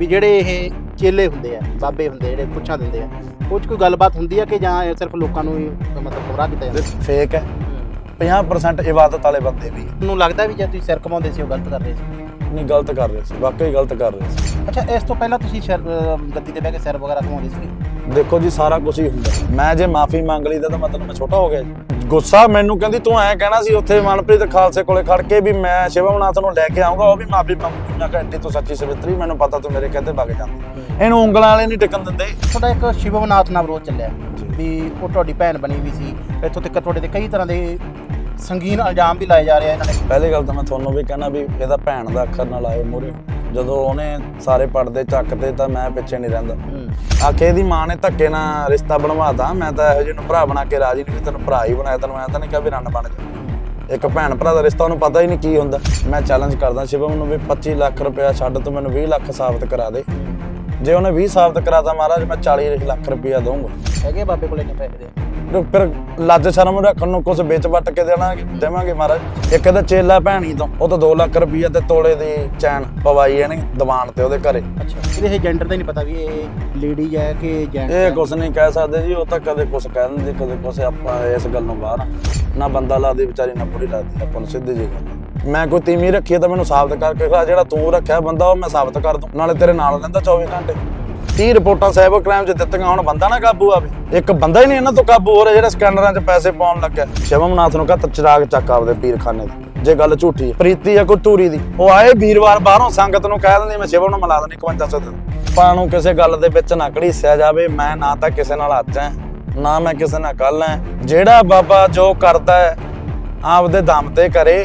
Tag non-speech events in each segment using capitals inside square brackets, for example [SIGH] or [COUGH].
ਵੀ ਜਿਹੜੇ ਇਹ ਚੇਲੇ ਹੁੰਦੇ ਆ ਬਾਬੇ ਹੁੰਦੇ ਜਿਹੜੇ ਪੁੱਛਾਂ ਦਿੰਦੇ ਆ ਉਹ 'ਚ ਕੋਈ ਗੱਲਬਾਤ ਹੁੰਦੀ ਆ ਕਿ ਜਾਂ ਇਹ ਸਿਰਫ ਲੋਕਾਂ ਨੂੰ ਹੀ ਮਤਲਬ ਗੁੰਮਰਾਹ ਕੀਤਾ ਜਾਂਦਾ? ਫੇਕ ਹੈ। 50% ਇਬਾਦਤ ਵਾਲੇ ਬੰਦੇ ਵੀ ਨੂੰ ਲੱਗਦਾ ਵੀ ਜੇ ਤੁਸੀਂ ਸਿਰ ਘਮਾਉਂਦੇ ਸੀ ਉਹ ਗਲਤ ਕਰ ਰਹੇ ਸੀ? ਨਹੀਂ ਗਲਤ ਕਰ ਰਹੇ ਸੀ ਵਾਕਈ ਗਲਤ ਕਰ ਰਹੇ ਸੀ। ਅੱਛਾ ਇਸ ਤੋਂ ਪਹਿਲਾਂ ਤੁਸੀਂ ਸਿਰ ਅਹ, ਗੱਦੀ ਤੇ ਬਹਿ ਕੇ ਸਿਰ ਵਗੈਰਾ ਘਮਾਉਂਦੇ ਸੀ? ਦੇਖੋ ਜੀ ਸਾਰਾ ਕੁਝ ਹੀ ਹੁੰਦਾ। ਮੈਂ ਜੇ ਮਾਫੀ ਮੰਗ ਲਈ ਤਾਂ ਮਤਲਬ ਮੈਂ ਛੋਟਾ ਹੋ ਗਿਆ ਜੀ। ਗੁੱਸਾ ਮੈਨੂੰ ਕਹਿੰਦੀ ਤੂੰ ਐਂ ਕਹਿਣਾ ਸੀ ਉੱਥੇ ਮਨਪ੍ਰੀਤ ਖਾਲਸੇ ਕੋਲੇ ਖੜ ਕੇ ਵੀ ਮੈਂ ਸ਼ਿਵਮਨਾਥ ਨੂੰ ਲੈ ਕੇ ਆਉਂਗਾ ਉਹ ਵੀ ਮਾਫੀ ਮੰਗੂਗੀ ਮੈਂ ਕਿਹਾ ਐਡੀ ਤੂੰ ਸੱਚੀ ਸਵਿਤਰੀ ਮੈਨੂੰ ਪਤਾ ਤੂੰ ਮੇਰੇ ਕਹਿੰਦੇ ਵਗ ਜਾਂਦੀ। ਇਹਨੂੰ ਉਂਗਲਾਂ ਵਾਲੇ ਨਹੀਂ ਟਿਕਣ ਦਿੰਦੇ। ਤੁਹਾਡਾ ਇੱਕ ਸ਼ਿਵਮਨਾਥ ਨਾਮ ਰੋਜ਼ ਚੱਲਿਆ ਵੀ ਉਹ ਤੁਹਾਡੀ ਭੈਣ ਬਣੀ ਵੀ ਸੀ ਇੱਥੋਂ ਤੱਕ ਤੁਹਾਡੇ ਤੇ ਕਈ ਤਰ੍ਹਾਂ ਦੇ ਸੰਗੀਨ ਇਲਜ਼ਾਮ ਵੀ ਲਾਏ ਜਾ ਰਹੇ ਆ ਇਹਨਾਂ ਨੇ ਪਹਿਲੀ ਗੱਲ ਤਾਂ ਮੈਂ ਤੁਹਾਨੂੰ ਵੀ ਕਹਿਣਾ ਵੀ ਇਹਦਾ ਭੈਣ ਦਾ ਅੱਖਰ ਨਾਲ ਆਏ ਮੂਰੇ ਜਦੋਂ ਉਹਨੇ ਸਾਰੇ ਪੜਦੇ ਚੱਕਦੇ ਤਾਂ ਮੈਂ ਪਿੱਛੇ ਨਹੀਂ ਰਹਿੰਦਾ। ਆਖੇ ਇਹਦੀ ਮਾਂ ਨੇ ਧੱਕੇ ਨਾਲ ਰਿਸ਼ਤਾ ਬਣਵਾਤਾ ਮੈਂ ਤਾਂ ਇਹੋ ਜਿਹੇ ਨੂੰ ਭਰਾ ਬਣਾ ਕੇ ਰਾਜੀ ਨਹੀਂ ਤੈਨੂੰ ਭਰਾ ਹੀ ਬਣਾਇਆ ਤੈਨੂੰ ਐਂ ਤਾਂ ਨਹੀਂ ਕਿਹਾ ਵੀ ਰੰਨ ਬਣ ਜਾ। ਇੱਕ ਭੈਣ ਭਰਾ ਦਾ ਰਿਸ਼ਤਾ ਉਹਨੂੰ ਪਤਾ ਹੀ ਨਹੀਂ ਕੀ ਹੁੰਦਾ। ਮੈਂ ਚੈਲੰਜ ਕਰਦਾ ਸ਼ਿਵਮ ਨੂੰ ਵੀ 25 ਲੱਖ ਰੁਪਇਆ ਛੱਡ ਤੂੰ ਮੈਨੂੰ 20 ਲੱਖ ਸਾਬਤ ਕਰਾ ਦੇ। ਜੇ ਉਹਨੇ 20 ਸਾਬਤ ਕਰਾਤਾ ਮਹਾਰਾਜ ਮੈਂ 40 ਲੱਖ ਰੁਪਇਆ ਦਊਂਗਾ। ਹੈਗੇ ਬਾਬੇ ਕੋਲ ਇੰਨੇ ਪੈਸੇ ਦੇ? ਫਿਰ ਲੱਜ ਸ਼ਰਮ ਰੱਖਣ ਨੂੰ ਕੁਝ ਵਿੱਚ ਵੱਟ ਕੇ ਦੇਣਾਗੇ ਦੇਵਾਂਗੇ ਮਹਾਰਾਜ। ਇੱਕ ਤਾਂ ਚੇਲਾ ਭੈਣੀ ਤੋਂ ਉਹ ਤਾਂ 2 ਲੱਖ ਰੁਪਈਆ ਤੇ ਤੋਲੇ ਦੀ ਚੈਨ ਪਵਾਈ ਇਹਨੇ ਦੀਵਾਨ ਤੇ ਉਹਦੇ ਘਰੇ। ਅੱਛਾ। ਇਹਦੇ ਜੈਂਡਰ ਦਾ ਨਹੀਂ ਪਤਾ ਵੀ ਇਹ ਲੇਡੀ ਹੈ ਕਿ ਜੈਂਟ ਇਹ ਕੁਝ ਨਹੀਂ ਕਹਿ ਸਕਦੇ ਜੀ ਉਹ ਤਾਂ ਕਦੇ ਕੁਝ ਕਹਿ ਦਿੰਦੇ ਕਦੇ ਕੁਝ ਆਪਾਂ ਇਸ ਗੱਲ ਨੂੰ ਬਾਹਰ। ਨਾ ਬੰਦਾ ਲਾਦੀ ਵਿਚਾਰੀ ਨਾ ਬੁੜੀ ਲਾਦੀ ਆਪਾਂ ਨੂੰ ਸਿੱਧੀ ਜੀ ਗੱਲ ਮੈਂ ਕੋਈ ਤੀਵੀਂ ਰੱਖੀ ਤਾਂ ਮੈਨੂੰ ਸਾਬਤ ਕਰਕੇ ਜਿਹੜਾ ਤੂੰ ਰੱਖਿਆ ਬੰਦਾ ਉਹ ਮੈਂ ਸਾਬਤ ਕਰ ਦੂੰ। ਨਾਲੇ ਤੇਰੇ ਨਾਲ ਰਹਿੰਦਾ 24 ਘੰਟੇ। 30 ਰਿਪੋਰਟਾਂ ਸਾਈਬਰ ਕ੍ਰਾਈਮ 'ਚ ਦਿੱਤੀਆਂ, ਹੁਣ ਬੰਦਾ ਨਾ ਕਾਬੂ ਆਵੇ। ਇੱਕ ਬੰਦਾ ਹੀ ਨਹੀਂ ਇਹਨਾਂ ਤੋਂ ਕਾਬੂ ਹੋ ਰਿਹਾ ਜਿਹੜਾ ਸਕੈਨਰਾਂ 'ਚ ਪੈਸੇ ਪਾਉਣ ਲੱਗਿਆ ਸ਼ਿਵਮਨਾਥ ਨੂੰ ਕਹਤਾ ਚਿਰਾਗ ਚੱਕ ਆਪਦੇ ਪੀਰਖਾਨੇ ਦੀ, ਜੇ ਗੱਲ ਝੂਠੀ ਹੈ। ਪ੍ਰੀਤੀ ਆ ਕੋਈ ਟੂਰੀ ਦੀ। ਉਹ ਆਏ ਵੀਰਵਾਰ ਬਾਹਰੋਂ ਸੰਗਤ ਨੂੰ ਕਹਿ ਦਿੰਦੀ, ਮੈਂ ਸ਼ਿਵਮ ਨੂੰ ਮਿਲਾ ਦਿੰਦੀ 5100 ਦੇ ਆਪਾਂ ਨੂੰ ਕਿਸੇ ਗੱਲ ਦੇ ਵਿੱਚ ਨਾ ਘੜੀਸਿਆ ਜਾਵੇ, ਮੈਂ ਨਾ ਤਾਂ ਕਿਸੇ ਨਾਲ ਅੱਜ ਐ, ਨਾ ਮੈਂ ਕਿਸੇ ਨਾਲ ਕੱਲ ਐ। ਜਿਹੜਾ ਬਾਬਾ ਜੋ ਕਰਦਾ ਹੈ ਆਪਦੇ ਦਮ ਤੇ ਕਰੇ,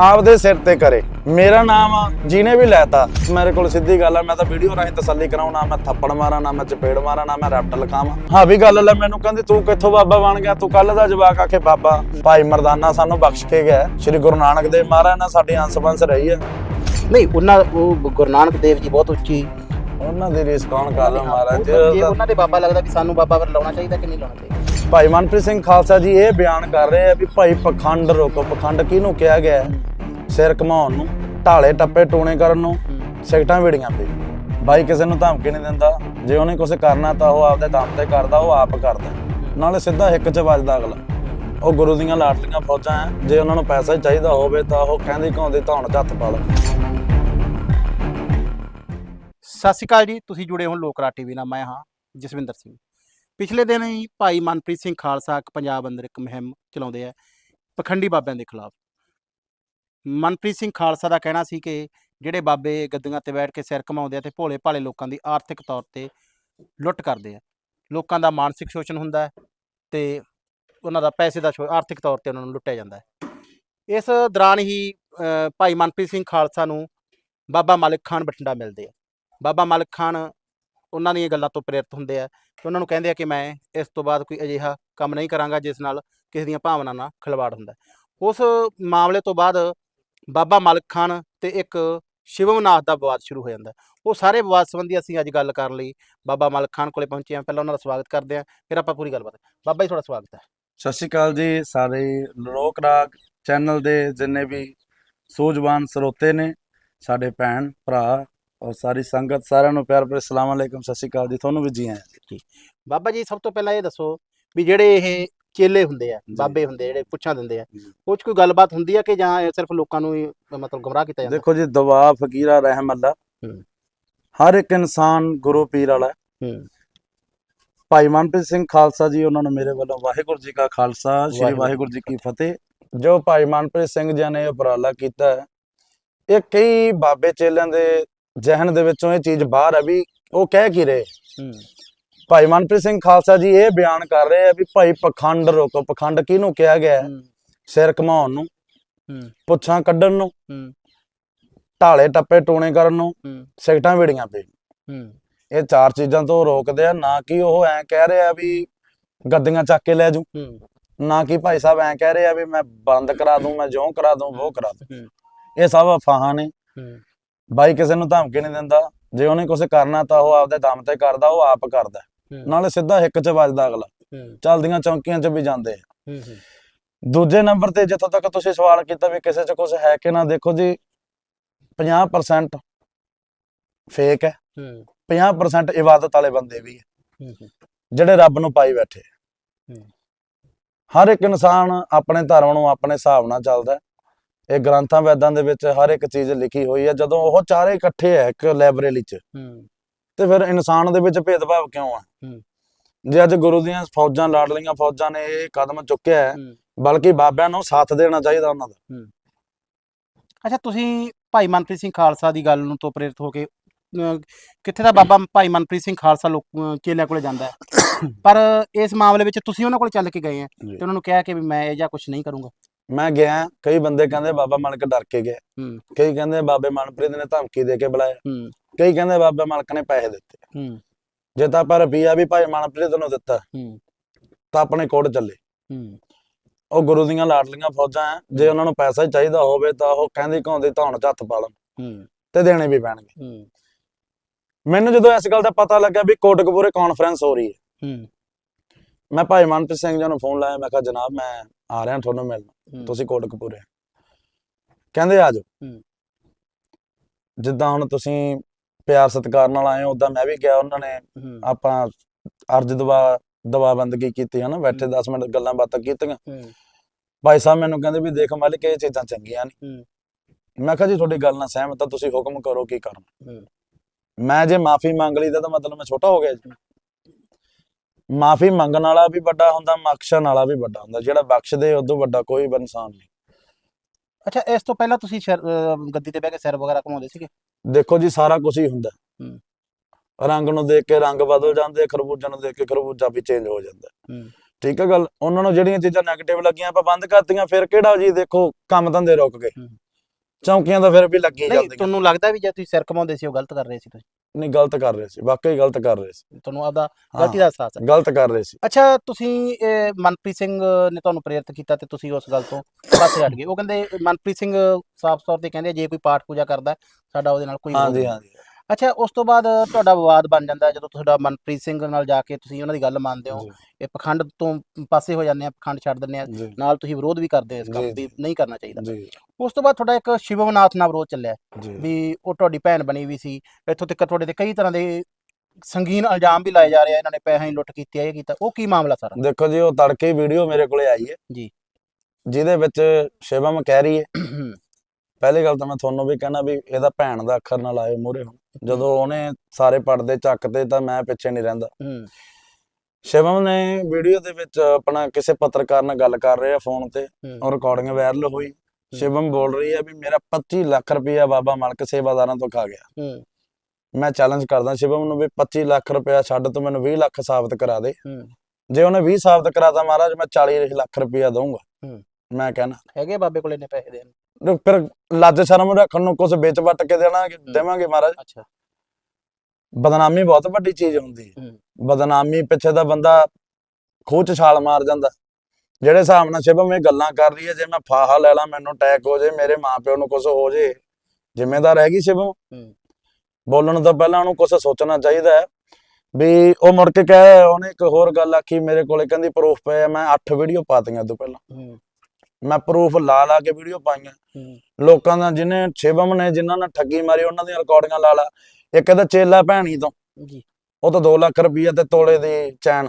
ਆਪਦੇ ਸਿਰ ਤੇ ਕਰੇ। ਮੇਰਾ ਨਾਮ ਜਿਹਨੇ ਵੀ ਲੈਤਾ ਮੇਰੇ ਕੋਲ ਸਿੱਧੀ ਗੱਲ ਆ ਮੈਂ ਤਾਂ ਵੀਡੀਓ ਰਾਹੀਂ ਤਸੱਲੀ ਕਰਾਉਣਾ ਮੈਂ ਥੱਪੜ ਮਾਰਾਂ ਨਾ ਮੈਂ ਚਪੇੜ ਮਾਰਾਂ ਨਾ ਮੈਂ ਰੈਪਟ ਲਖਾਵਾਂ। ਹਾਂ ਵੀ ਗੱਲ ਲੈ ਮੈਨੂੰ ਕਹਿੰਦੀ ਤੂੰ ਕਿੱਥੋਂ ਬਾਬਾ ਬਣ ਗਿਆ? ਤੂੰ ਕੱਲ ਦਾ ਜਵਾਕ ਆਖੇ ਬਾਬਾ ਭਾਈ ਮਰਦਾਨਾ ਸਾਨੂੰ ਬਖਸ਼ ਕੇ ਗਿਆ ਸ੍ਰੀ ਗੁਰੂ ਨਾਨਕ ਦੇਵ ਮਹਾਰਾਜ ਨਾਲ ਸਾਡੀ ਅੰਸ ਬੰਸ ਰਹੀ ਹੈ। ਨਹੀਂ ਉਹਨਾਂ ਉਹ ਗੁਰੂ ਨਾਨਕ ਦੇਵ ਜੀ ਬਹੁਤ ਉੱਚੀ ਉਹਨਾਂ ਦੀ ਰੀਸ ਕੌਣ ਕਰਦਾ ਮਹਾਰਾਜ? ਜੇ ਉਹਨਾਂ ਦੇ ਬਾਬਾ ਲੱਗਦਾ ਵੀ ਸਾਨੂੰ ਬਾਬਾ ਪਰ ਲਾਉਣਾ ਚਾਹੀਦਾ ਕਿ ਨਹੀਂ ਲਾਉਣਾ ਚਾਹੀਦਾ? ਭਾਈ ਮਨਪ੍ਰੀਤ ਸਿੰਘ ਖਾਲਸਾ ਜੀ ਇਹ ਬਿਆਨ ਕਰ ਰਹੇ ਆ ਵੀ ਭਾਈ ਪਖੰਡ ਰੋਕੋ ਪਖੰਡ ਕਿਹਨੂੰ ਕਿਹਾ ਗਿਆ ਹੈ? ਸਿਰ ਘਮਾਉਣ ਨੂੰ ਢਾਲੇ ਟੱਪੇ ਟੂਣੇ ਕਰਨ ਨੂੰ ਸਿਗਟਾਂ ਵੀੜੀਆਂ ਤੇ ਬਾਈ ਕਿਸੇ ਨੂੰ ਧਮਕੀ ਨਹੀਂ ਦਿੰਦਾ। ਜੇ ਉਹਨੇ ਕੁਝ ਕਰਨਾ ਤਾਂ ਉਹ ਆਪਦੇ ਦਮ ਤੇ ਕਰਦਾ ਉਹ ਆਪ ਕਰਦਾ। ਨਾਲੇ ਸਿੱਧਾ ਹਿੱਕ 'ਚ ਵੱਜਦਾ ਅਗਲਾ। ਉਹ ਗੁਰੂ ਦੀਆਂ ਲਾਡਲੀਆਂ ਫੌਜਾਂ ਐ। ਜੇ ਉਹਨਾਂ ਨੂੰ ਪੈਸਾ ਹੀ ਚਾਹੀਦਾ ਹੋਵੇ ਤਾਂ ਉਹ ਕਹਿੰਦੇ ਘਾਉਂਦੇ ਧੌਣ 'ਚ ਹੱਥ ਪਾ ਲਓ ਸਤਿ ਸ਼੍ਰੀ ਅਕਾਲ ਜੀ। ਤੁਸੀਂ ਜੁੜੇ ਹੋ ਲੋਕ ਰਾਟ ਟੀਵੀ ਨਾਲ। ਮੈਂ ਹਾਂ ਜਸਵਿੰਦਰ ਸਿੰਘ। ਪਿਛਲੇ ਦਿਨ ਹੀ ਭਾਈ ਮਨਪ੍ਰੀਤ ਸਿੰਘ ਖਾਲਸਾ ਇੱਕ ਪੰਜਾਬ ਅੰਦਰ ਇੱਕ ਮੁਹਿੰਮ ਚਲਾਉਂਦੇ ਆ। ਪਖੰਡੀ ਬਾਬਿਆਂ ਦੇ ਖਿਲਾਫ। ਮਨਪ੍ਰੀਤ ਸਿੰਘ ਖਾਲਸਾ ਦਾ ਕਹਿਣਾ ਸੀ ਕਿ ਜਿਹੜੇ ਬਾਬੇ ਗੱਦੀਆਂ ਤੇ ਬੈਠ ਕੇ ਸਿਰ ਘਮਾਉਂਦੇ ਆ ਤੇ ਭੋਲੇ ਭਾਲੇ ਲੋਕਾਂ ਦੀ ਆਰਥਿਕ ਤੌਰ ਤੇ ਲੁੱਟ ਕਰਦੇ ਆ। ਲੋਕਾਂ ਦਾ ਮਾਨਸਿਕ ਸ਼ੋਸ਼ਣ ਹੁੰਦਾ ਹੈ ਤੇ ਉਹਨਾਂ ਦਾ ਪੈਸੇ ਦਾ ਸ਼ੋ- ਆਰਥਿਕ ਤੌਰ ਤੇ ਉਹਨਾਂ ਨੂੰ ਲੁੱਟਿਆ ਜਾਂਦਾ ਹੈ। ਇਸ ਦੌਰਾਨ ਹੀ ਭਾਈ ਮਨਪ੍ਰੀਤ ਸਿੰਘ ਖਾਲਸਾ ਨੂੰ ਬਾਬਾ ਮਾਲਿਕ ਖਾਨ ਬਠਿੰਡਾ ਮਿਲਦੇ ਆ। ਬਾਬਾ ਮਾਲਕ ਖਾਨ ਉਹਨਾਂ ਦੀਆਂ ਗੱਲਾਂ ਤੋਂ ਪ੍ਰੇਰਿਤ ਹੁੰਦੇ ਆ ਤੇ ਉਹਨਾਂ ਨੂੰ ਕਹਿੰਦੇ ਆ ਕਿ ਮੈਂ ਇਸ ਤੋਂ ਬਾਅਦ ਕੋਈ ਅਜਿਹਾ ਕੰਮ ਨਹੀਂ ਕਰਾਂਗਾ ਜਿਸ ਨਾਲ ਕਿਸੇ ਦੀਆਂ ਭਾਵਨਾਵਾਂ ਨਾਲ ਖਿਲਵਾੜ ਹੁੰਦਾ ਉਸ ਮਾਮਲੇ ਤੋਂ ਬਾਅਦ ਬਾਬਾ ਮਾਲਕ ਖਾਨ ਤੇ ਇੱਕ ਸ਼ਿਵਮਨਾਥ ਦਾ ਵਿਵਾਦ ਸ਼ੁਰੂ ਹੋ ਜਾਂਦਾ। ਉਹ ਸਾਰੇ ਵਿਵਾਦ ਸੰਬੰਧੀ ਅਸੀਂ ਅੱਜ ਗੱਲ ਕਰਨ ਲਈ। ਬਾਬਾ ਮਾਲਕ ਖਾਨ ਕੋਲੇ ਪਹੁੰਚੇ ਹਾਂ। ਪਹਿਲਾਂ ਉਹਨਾਂ ਦਾ ਸਵਾਗਤ ਕਰਦੇ ਹਾਂ ਫਿਰ ਆਪਾਂ ਪੂਰੀ ਗੱਲਬਾਤ। ਬਾਬਾ ਜੀ ਤੁਹਾਡਾ ਸਵਾਗਤ ਹੈ। ਸਤਿ ਸ਼੍ਰੀ ਅਕਾਲ ਜੀ। ਸਾਰੇ ਲੋਕ ਰਾਗ ਚੈਨਲ ਦੇ ਜਿੰਨੇ ਵੀ ਸੂਝਵਾਨ ਸਰੋਤੇ ਨੇ ਸਾਡੇ ਭੈਣ ਭਰਾ ਔਰ ਸਾਰੀ ਸੰਗਤ ਸਾਰਿਆਂ ਨੂੰ ਪਿਆਰ ਭਰੇ ਸਲਾਮ ਅਲੈਕਮ। ਸਤਿ ਸ਼੍ਰੀ ਅਕਾਲ ਜੀ। ਤੁਹਾਨੂੰ ਵੀ ਜੀ ਆਇਆਂ। ਬਾਬਾ ਜੀ ਸਭ ਤੋਂ ਪਹਿਲਾਂ ਇਹ ਦੱਸੋ ਵੀ ਜਿਹੜੇ ਇਹ ਚੇਲੇ ਹੁੰਦੇ ਆ। ਬਾਬੇ ਹੁੰਦੇ ਜਿਹੜੇ ਪੁੱਛਾਂ ਦਿੰਦੇ ਆ। ਉਹ ਚ ਕੋਈ ਗੱਲਬਾਤ ਹੁੰਦੀ ਆ ਕਿ ਜਾਂ ਇਹ ਸਿਰਫ ਲੋਕਾਂ ਨੂੰ ਹੀ ਮਤਲਬ ਗੁੰਮਰਾਹ ਕੀਤਾ ਜਾਂਦਾ? ਦੇਖੋ ਜੀ ਦਵਾ ਫਕੀਰਾ ਰਹਿਮ ਅੱਲਾ। ਹਰ ਇੱਕ ਇਨਸਾਨ ਗੁਰੂ ਪੀਰ ਵਾਲਾ ਭਾਈ ਮਨਪ੍ਰੀਤ ਸਿੰਘ ਖਾਲਸਾ ਜੀ ਉਹਨਾਂ ਨੂੰ ਮੇਰੇ ਵੱਲੋਂ ਵਾਹਿਗੁਰੂ ਜੀ ਕਾ ਖਾਲਸਾ ਸ੍ਰੀ ਵਾਹਿਗੁਰੂ ਜੀ ਕੀ ਫਤਿਹ। ਜੋ ਭਾਈ ਮਨਪ੍ਰੀਤ ਸਿੰਘ ਜੀ ਨੇ ਉਪਰਾਲਾ ਕੀਤਾ ਹੈ ਇਹ ਕਈ ਬਾਬੇ ਚੇਲਿਆਂ ਦੇ ਜ਼ਿਹਨ ਦੇ ਵਿੱਚੋਂ ਇਹ ਚੀਜ਼ ਬਾਹਰ ਹੈ ਵੀ ਉਹ ਕਹਿ ਕੀ ਰਹੇ? ਭਾਈ ਮਨਪ੍ਰੀਤ ਸਿੰਘ ਖਾਲਸਾ ਜੀ ਇਹ ਬਿਆਨ ਕਰ ਰਹੇ ਆ ਵੀ ਭਾਈ ਪਖੰਡ ਰੋਕੋ। ਪਖੰਡ ਕਿਹਨੂੰ ਕਿਹਾ ਗਿਆ ਹੈ? ਸਿਰ ਘਮਾਉਣ ਨੂੰ ਹੂੰ। ਪੁੱਛਾਂ ਕੱਢਣ ਨੂੰ ਹੂੰ। ਢਾਲੇ ਟੱਪੇ ਟੂਣੇ ਕਰਨ ਨੂੰ ਹੂੰ। ਸਿਗਟਾਂ ਵੀੜੀਆਂ ਪੇ ਹੂੰ। ਇਹ ਚਾਰ ਚੀਜ਼ਾਂ ਤੋਂ ਰੋਕਦੇ ਆ ਨਾ ਕਿ ਉਹ ਐ ਕਹਿ ਰਹੇ ਵੀ ਗੱਡੀਆਂ ਚੱਕ ਕੇ ਲੈ ਜੂ ਹੂੰ। ਨਾ ਕਿ ਭਾਈ ਸਾਹਿਬ ਐ ਕਹਿ ਰਹੇ ਵੀ ਮੈਂ ਬੰਦ ਕਰਾ ਦੂੰ ਮੈਂ ਜਿਉਂ ਕਰਾ ਦੂੰ ਉਹ ਕਰਾ ਦੂੰ। ਹੂੰ। ਇਹ ਸਭ ਅਫਵਾਹਾਂ ਨੇ। ਹੂੰ। ਬਾਈ ਕਿਸੇ ਨੂੰ ਧਮਕੀ ਨਹੀਂ ਦਿੰਦਾ। ਜੇ ਉਹਨੇ ਕੁਝ ਕਰਨਾ ਤਾਂ ਉਹ ਆਪਦੇ ਦਮ ਤੇ ਕਰਦਾ ਉਹ ਆਪ ਕਰਦਾ। ਨਾਲੇ ਸਿੱਧਾ ਹਿੱਕ 'ਚ ਵੱਜਦਾ ਅਗਲਾ। ਚਲਦੀਆਂ ਚੌਂਕੀਆਂ 'ਚ ਵੀ ਜਾਂਦੇ ਆ। ਦੂਜੇ ਨੰਬਰ ਤੇ ਜਿੱਥੋਂ ਤੱਕ ਤੁਸੀਂ ਸਵਾਲ ਕੀਤਾ ਵੀ ਕਿਸੇ 'ਚ ਕੁਝ ਹੈ ਕਿ ਨਾ ਦੇਖੋ ਜੀ 50% ਫੇਕ ਹੈ। ਹੂੰ। 50% ਇਬਾਦਤ ਵਾਲੇ ਬੰਦੇ ਵੀ ਹੈ। ਜਿਹੜੇ ਰੱਬ ਨੂੰ ਪਾਈ ਬੈਠੇ। ਹਰ ਇੱਕ ਇਨਸਾਨ ਆਪਣੇ ਧਰਮ ਨੂੰ ਆਪਣੇ ਹਿਸਾਬ ਨਾਲ ਚੱਲਦਾ। ਇਹ ਗ੍ਰੰਥਾਂ ਵੈਦਾਂ ਦੇ ਵਿੱਚ ਹਰ ਇੱਕ ਚੀਜ਼ ਲਿਖੀ ਹੋਈ ਹੈ। ਜਦੋਂ ਉਹ ਚਾਰੇ ਇਕੱਠੇ ਹੈ ਇੱਕ ਲਾਇਬ੍ਰੇਰੀ 'ਚ। ਹੂੰ। ਤੇ ਫਿਰ ਇਨਸਾਨ ਦੇ ਵਿੱਚ ਭੇਦਭਾਵ ਕਿਉਂ ਆ। ਜੇ ਅੱਜ ਗੁਰੂ ਦੀਆਂ ਫੌਜਾਂ ਲਾਡਲੀਆਂ ਫੌਜਾਂ ਨੇ ਇਹ ਕਦਮ ਚੁੱਕਿਆ ਹੈ ਬਲਕਿ ਬਾਬਿਆਂ ਨੂੰ ਸਾਥ ਦੇਣਾ ਚਾਹੀਦਾ ਉਹਨਾਂ ਦਾ। ਅੱਛਾ ਤੁਸੀਂ ਭਾਈ ਮਨਪ੍ਰੀਤ ਸਿੰਘ ਖਾਲਸਾ ਦੀ ਗੱਲ ਨੂੰ ਤੋਂ ਪ੍ਰੇਰਿਤ ਹੋ ਕੇ ਕਿੱਥੇ ਦਾ ਬਾਬਾ ਭਾਈ ਮਨਪ੍ਰੀਤ ਸਿੰਘ ਖਾਲਸਾ ਲੋਕ ਚੇਲਿਆਂ ਕੋਲੇ ਜਾਂਦਾ ਹੈ? [COUGHS] ਪਰ ਇਸ ਮਾਮਲੇ ਵਿੱਚ ਤੁਸੀਂ ਉਹਨਾਂ ਕੋਲ ਚੱਲ ਕੇ ਗਏ ਆ। ਤੇ ਉਹਨਾਂ ਨੂੰ ਕਿਹਾ ਕਿ ਮੈਂ ਇਹ ਜਾਂ ਕੁਝ ਨਹੀਂ ਕਰੂੰਗਾ। ਮੈਂ ਗਿਆ ਕਈ ਬੰਦੇ ਕਹਿੰਦੇ ਬਾਬਾ ਮਲਕ ਡਰ ਕੇ ਗਿਆ। ਕਈ ਕਹਿੰਦੇ ਬਾਬੇ ਮਨਪ੍ਰੀਤ ਨੇ ਧਮਕੀ ਦੇ ਕੇ ਬੁਲਾਇਆ। ਕਈ ਕਹਿੰਦੇ ਬਾਬੇ ਮਲਕ ਨੇ ਪੈਸੇ ਦਿੱਤੇ। ਹੂੰ। ਜੇ ਤਾਂ ਆਪਾਂ ਰੁਪਈਆ ਵੀ ਭਾਈ ਮਨਪ੍ਰੀਤ ਨੂੰ ਦਿੱਤਾ ਹੂੰ। ਤਾਂ ਆਪਣੇ ਕੋਲ ਚੱਲੇ। ਹੂੰ। ਉਹ ਗੁਰੂ ਦੀਆਂ ਲਾਡਲੀਆਂ ਫੌਜਾਂ ਐ ਜੇ ਉਹਨਾਂ ਨੂੰ ਪੈਸਾ ਚਾਹੀਦਾ ਹੋਵੇ ਤਾਂ ਉਹ ਕਹਿੰਦੀ ਘਾਉਂਦੀ ਧੌਣ 'ਚ ਹੱਥ ਪਾ ਲੈਣ ਹੂੰ। ਤੇ ਦੇਣੇ ਵੀ ਪੈਣਗੇ। ਹੂੰ। ਮੈਨੂੰ ਜਦੋਂ ਇਸ ਗੱਲ ਦਾ ਪਤਾ ਲੱਗਾ ਵੀ ਕੋਟਕਪੂਰੇ ਕਾਨਫਰੰਸ ਹੋ ਰਹੀ ਹੈ ਹੂੰ। ਮੈਂ ਭਾਈ ਮਨਪ੍ਰੀਤ ਸਿੰਘ ਜੀ ਨੂੰ ਫੋਨ ਲਾਇਆ ਮੈਂ ਕਿਹਾ ਜਨਾਬ ਮੈਂ ਆ ਰਿਹਾ ਤੁਹਾਨੂੰ ਮਿਲਣ। ਤੁਸੀਂ ਕੋਟਕਪੂਰੇ ਕਹਿੰਦੇ ਆ ਜਾਓ। ਹੂੰ। ਜਿੱਦਾਂ ਹੁਣ ਤੁਸੀਂ ਪਿਆਰ ਸਤਿਕਾਰ ਨਾਲ ਆਏ ਉਦਾਂ ਮੈਂ ਵੀ ਗਿਆ ਉਹਨਾਂ ਨੇ। ਆਪਾਂ ਅਰਜ ਦਵਾ ਦਵਾਬੰਦਗੀ ਕੀਤੀ ਹਨਾ? ਬੈਠੇ 10 ਮਿੰਟ ਗੱਲਾਂ ਬਾਤਾਂ ਕੀਤੀਆਂ। ਭਾਈ ਸਾਹਿਬ ਮੈਨੂੰ ਕਹਿੰਦੇ ਵੀ ਦੇਖ ਮਾਲਿਕ ਇਹ ਚੀਜ਼ਾਂ ਚੰਗੀਆਂ ਨਹੀਂ। ਮੈਂ ਕਿਹਾ ਜੀ ਤੁਹਾਡੀ ਗੱਲ ਨਾਲ ਸਹਿਮਤ ਆ ਤੁਸੀਂ ਹੁਕਮ ਕਰੋ ਕੀ ਕਰਨਾ। ਮੈਂ ਜੇ ਮਾਫੀ ਮੰਗ ਲਈ ਤਾਂ ਮਤਲਬ ਮੈਂ ਛੋਟਾ ਹੋ ਗਿਆ ਜੀ। ਮਾਫੀ ਮੰਗਣ ਵਾਲਾ ਵੀ ਵੱਡਾ ਹੁੰਦਾ ਬਖਸ਼ਣ ਵਾਲਾ ਵੀ ਵੱਡਾ ਹੁੰਦਾ। ਜਿਹੜਾ ਬਖਸ਼ਦੇ ਉਦੋਂ ਵੱਡਾ ਕੋਈ ਇਨਸਾਨ ਨਹੀਂ। ਅੱਛਾ ਇਸ ਤੋਂ ਪਹਿਲਾਂ ਤੁਸੀਂ ਸਿਰ ਅਹ, ਗੱਦੀ ਤੇ ਬਹਿ ਕੇ ਸਿਰ ਵਗੈਰਾ ਘੁਮਾਉਂਦੇ ਸੀਗੇ? ਦੇਖੋ ਜੀ ਸਾਰਾ ਕੁਝ ਹੀ ਹੁੰਦਾ। ਹੂੰ। ਰੰਗ ਨੂੰ ਦੇਖ ਕੇ ਰੰਗ ਬਦਲ ਜਾਂਦੇ ਖਰਬੂਜਾ ਨੂੰ ਦੇਖ ਕੇ ਖਰਬੂਜਾ ਵੀ ਚੇਂਜ ਹੋ ਜਾਂਦਾ। ਹੂੰ। ਠੀਕ ਹੈ ਗੱਲ? ਉਹਨਾਂ ਨੂੰ ਜਿਹੜੀਆਂ ਚੀਜ਼ਾਂ 네ਗੇਟਿਵ ਲੱਗੀਆਂ ਆਪਾਂ ਬੰਦ ਕਰਤੀਆਂ ਫਿਰ ਕਿਹੜਾ ਜੀ ਦੇਖੋ ਕੰਮ ਧੰਦੇ ਰੁਕ ਗਏ। ਹੂੰ। ਚੌਂਕੀਆਂ ਤਾਂ ਫਿਰ ਵੀ ਲੱਗੀ ਨਹੀਂ ਜਾਂਦੀਆਂ। ਤੁਹਾਨੂੰ ਲੱਗਦਾ ਵੀ ਜੇ ਤੁਸੀਂ ਸਿਰ ਘੁਮਾਉਂਦੇ ਸੀ ਉਹ ਗਲਤ ਕਰ ਰਹੇ ਸੀ ਤੁਸੀਂ? ਨਹੀਂ ਗਲਤ ਕਰ ਰਹੇ ਸੀ ਵਾਕਈ ਗਲਤ ਕਰ ਰਹੇ ਸੀ। ਤੁਹਾਨੂੰ ਆਪਦਾ ਗਲਤੀ ਦਾ ਅਹਿਸਾਸ ਹੈ। ਗਲਤ ਕਰ ਰਹੇ ਸੀ। ਅੱਛਾ ਤੁਸੀਂ ਇਹ ਮਨਪ੍ਰੀਤ ਸਿੰਘ ਨੇ ਤੁਹਾਨੂੰ ਪ੍ਰੇਰਿਤ ਕੀਤਾ ਤੇ ਤੁਸੀਂ ਉਸ ਗੱਲ ਤੋਂ ਪਾਸੇ ਹਟ ਗਏ। ਉਹ ਕਹਿੰਦੇ ਮਨਪ੍ਰੀਤ ਸਿੰਘ ਸਾਫ਼ ਤੌਰ ਤੇ ਕਹਿੰਦੇ ਜੇ ਕੋਈ ਪਾਠ ਪੂਜਾ ਕਰਦਾ ਸਾਡਾ ਉਹਦੇ ਨਾਲ ਕੋਈ ਹਾਂਜੀ। ਹਾਂਜੀ। ਅੱਛਾ ਉਸ ਤੋਂ ਬਾਅਦ ਤੁਹਾਡਾ ਵਿਵਾਦ ਬਣ ਜਾਂਦਾ ਹੈ ਜਦੋਂ ਤੁਹਾਡਾ ਮਨਪ੍ਰੀਤ ਸਿੰਘ ਨਾਲ ਜਾ ਕੇ ਤੁਸੀਂ ਉਹਨਾਂ ਦੀ ਗੱਲ ਮੰਨਦੇ ਹੋ। ਇਹ ਪਖੰਡ ਤੋਂ ਪਾਸੇ ਹੋ ਜਾਂਦੇ ਆ ਪਖੰਡ ਛੱਡ ਦਿੰਦੇ ਆ। ਨਾਲ ਤੁਸੀਂ ਵਿਰੋਧ ਵੀ ਕਰਦੇ ਹੋ ਇਸ ਕੰਮ ਜੀ। ਨਹੀਂ ਕਰਨਾ ਚਾਹੀਦਾ। ਉਸ ਤੋਂ ਬਾਅਦ ਤੁਹਾਡਾ ਇੱਕ ਸ਼ਿਵਮਨਾਥ ਨਾਲ ਵਿਰੋਧ ਚੱਲਿਆ। ਵੀ ਉਹ ਤੁਹਾਡੀ ਭੈਣ ਬਣੀ ਵੀ ਸੀ। ਇੱਥੋਂ ਤੱਕ ਤੁਹਾਡੇ ਤੇ ਕਈ ਤਰ੍ਹਾਂ ਦੇ ਸੰਗੀਨ ਇਲਜ਼ਾਮ ਵੀ ਲਾਏ ਜਾ ਰਹੇ ਆ। ਇਹਨਾਂ ਨੇ ਪੈਸੇ ਹੀ ਲੁੱਟ ਕੀਤੀ ਆ ਇਹ ਕੀਤਾ। ਉਹ ਕੀ ਮਾਮਲਾ ਸਾਰਾ? ਦੇਖੋ ਜੀ ਉਹ ਤੜਕੇ ਵੀਡੀਓ ਮੇਰੇ ਕੋਲੇ ਆਈ ਹੈ। ਜੀ। ਜਿਹਦੇ ਵਿੱਚ ਸ਼ਿਵਮ ਕਹਿ ਰਹੀ ਹੈ। ਪਹਿਲੀ ਗੱਲ ਤਾਂ ਮੈਂ ਤੁਹਾਨੂੰ ਵੀ ਕਹਿਣਾ ਵੀ ਇਹਦਾ ਭੈਣ ਦਾ ਅੱਖਰ ਨਾਲ ਆਏ ਮੂਰੇ ਹੁਣ। ਜਦੋਂ ਉਹਨੇ ਸਾਰੇ ਪਰਦੇ ਚੱਕਦੇ ਤਾਂ ਮੈਂ ਪਿੱਛੇ ਨਹੀਂ ਰਹਿੰਦਾ। ਸ਼ਿਵਮ ਨੇ ਵੀਡੀਓ ਦੇ ਵਿੱਚ ਆਪਣਾ ਕਿਸੇ ਪੱਤਰਕਾਰ ਨਾਲ ਗੱਲ ਕਰ ਰਿਹਾ ਫੋਨ ਤੇ ਉਹ ਰਿਕਾਰਡਿੰਗ ਵਾਇਰਲ ਹੋਈ। ਸ਼ਿਵਮ ਬੋਲ ਰਹੀ ਹੈ ਵੀ ਮੇਰਾ 25 ਲੱਖ ਰੁਪਇਆ ਬਾਬਾ ਮਲਕ ਸੇਵਾਦਾਰਾਂ ਤੋਂ ਖਾ ਗਿਆ। ਮੈਂ ਚੈਲੰਜ ਕਰਦਾ ਸ਼ਿਵਮ ਨੂੰ ਵੀ 25 ਲੱਖ ਰੁਪਇਆ ਛੱਡ ਤੂੰ ਮੈਨੂੰ 20 ਲੱਖ ਸਾਬਤ ਕਰਾ ਦੇ। ਜੇ ਉਹਨੇ 20 ਸਾਬਤ ਕਰਾਤਾ ਮਹਾਰਾਜ ਮੈਂ 40 ਲੱਖ ਰੁਪਇਆ ਦਊਂਗਾ। ਮੈਂ ਕਹਿਣਾ। ਹੈਗੇ ਬਾਬੇ ਕੋਲ ਇੰਨੇ ਪੈਸੇ ਦੇਣ? ਫਿਰ ਲੱਜ ਸ਼ਰਮ ਰੱਖਣ ਨੂੰ ਕੁਝ ਵਿੱਚ ਵੱਟ ਕੇ ਦੇਣਾਗੇ ਦੇਵਾਂਗੇ ਮਹਾਰਾਜ। ਅੱਛਾ। ਬਦਨਾਮੀ ਬਹੁਤ ਵੱਡੀ ਚੀਜ਼ ਹੁੰਦੀ ਹੈ। ਬਦਨਾਮੀ ਪਿੱਛੇ ਦਾ ਬੰਦਾ ਖੂਹ ਚ ਛਾਲ ਮਾਰ ਜਾਂਦਾ। ਜਿਹੜੇ ਹਿਸਾਬ ਨਾਲ ਸ਼ਿਵਮ ਇਹ ਗੱਲਾਂ ਕਰ ਰਹੀ ਹੈ ਜੇ ਮੈਂ ਫਾਹਾ ਲੈ ਲਾਂ ਮੈਨੂੰ ਅਟੈਕ ਹੋ ਜੇ ਮੇਰੇ ਮਾਪਿਓ ਨੂੰ ਕੁਝ ਹੋ ਜੇ ਜ਼ਿੰਮੇਦਾਰ ਹੈਗੀ ਸ਼ਿਵਮ? ਬੋਲਣ ਤੋਂ ਪਹਿਲਾਂ ਉਹਨੂੰ ਕੁਝ ਸੋਚਣਾ ਚਾਹੀਦਾ ਹੈ। ਵੀ ਉਹ ਮੁੜ ਕੇ ਕਹੇ ਉਹਨੇ ਇੱਕ ਹੋਰ ਗੱਲ ਆਖੀ ਮੇਰੇ ਕੋਲੇ ਕਹਿੰਦੀ ਪ੍ਰੂਫ ਪਏ ਮੈਂ 8 ਵੀਡੀਓ ਪਾਤੀਆਂ ਤੋਂ ਪਹਿਲਾਂ। ਮੈਂ ਪ੍ਰੂਫ ਲਾ ਲਾ ਕੇ ਵੀਡੀਓ ਪਾਈਆਂ। ਲੋਕਾਂ ਦਾ ਜਿਹਨੇ ਸ਼ਿਵਮ ਨੇ ਜਿਨ੍ਹਾਂ ਨਾਲ ਠੱਗੀ ਮਾਰੀ ਉਹਨਾਂ ਦੀਆਂ ਰਿਕਾਰਡਿੰਗਾਂ ਲਾ ਲਾ। ਇੱਕ ਇਹਦਾ ਚੇਲਾ ਭੈਣੀ ਤੋਂ। ਜੀ। ਉਹ ਤਾਂ 2 ਲੱਖ ਰੁਪਈਆ ਤੇ ਤੋਲੇ ਦੀ ਚੈਨ।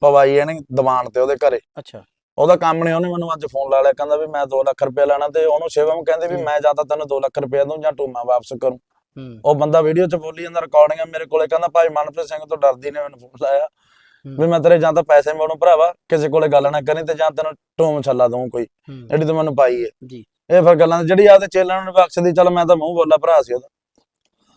ਪਵਾਈ ਇਹਨੇ ਦੀਵਾਨ ਤੇ ਉਹਦੇ ਘਰੇ। ਅੱਛਾ। ਉਹਦਾ ਕੰਮ ਨਹੀਂ ਉਹਨੇ ਮੈਨੂੰ ਅੱਜ ਫੋਨ ਲਾ ਲਿਆ। ਕਹਿੰਦਾ ਵੀ ਮੈਂ 2 ਲੱਖ ਰੁਪਇਆ ਲੈਣਾ ਤੇ ਉਹਨੂੰ ਸ਼ਿਵਮ ਕਹਿੰਦੇ ਵੀ। ਮੈਂ ਜਾਂ ਤਾਂ ਤੈਨੂੰ 2 ਲੱਖ ਰੁਪਇਆ ਦੂੰ ਜਾਂ ਟੂਮਾ ਵਾਪਸ ਕਰੂੰ। ਉਹ ਬੰਦਾ ਵੀਡੀਓ 'ਚ ਬੋਲੀ ਜਾਂਦਾ ਰਿਕਾਰਡਿੰਗ ਮੇਰੇ ਕੋਲੇ। ਕਹਿੰਦਾ ਭਾਈ ਮਨਪ੍ਰੀਤ ਸਿੰਘ ਤੋਂ ਡਰਦੀ ਨੇ ਮੈਨੂੰ ਫੋਨ ਲਾਇਆ। ਵੀ ਮੈਂ ਤੇਰੇ ਜਾਂ ਤਾਂ ਪੈਸੇ ਮੋੜੂ ਭਰਾਵਾ ਕਿਸੇ ਕੋਲੇ ਗੱਲ ਨਾ ਕਰੀ ਤੇ ਜਾਂ ਤੈਨੂੰ ਟੂਮ ਛੱਲਾ ਦਊਂ ਕੋਈ ਜਿਹੜੀ ਤੂੰ ਮੈਨੂੰ ਪਾਈ ਹੈ ਜੀ। ਇਹ ਫਿਰ ਗੱਲਾਂ ਜਿਹੜੀ ਆਪਦੇ ਚੇਲਿਆਂ ਨੂੰ ਬਖਸ਼ਦੀ ਚੱਲ ਮੈਂ ਤਾਂ ਮੂੰਹ ਬੋਲਾ ਭਰਾ ਸੀ ਉਹਦਾ।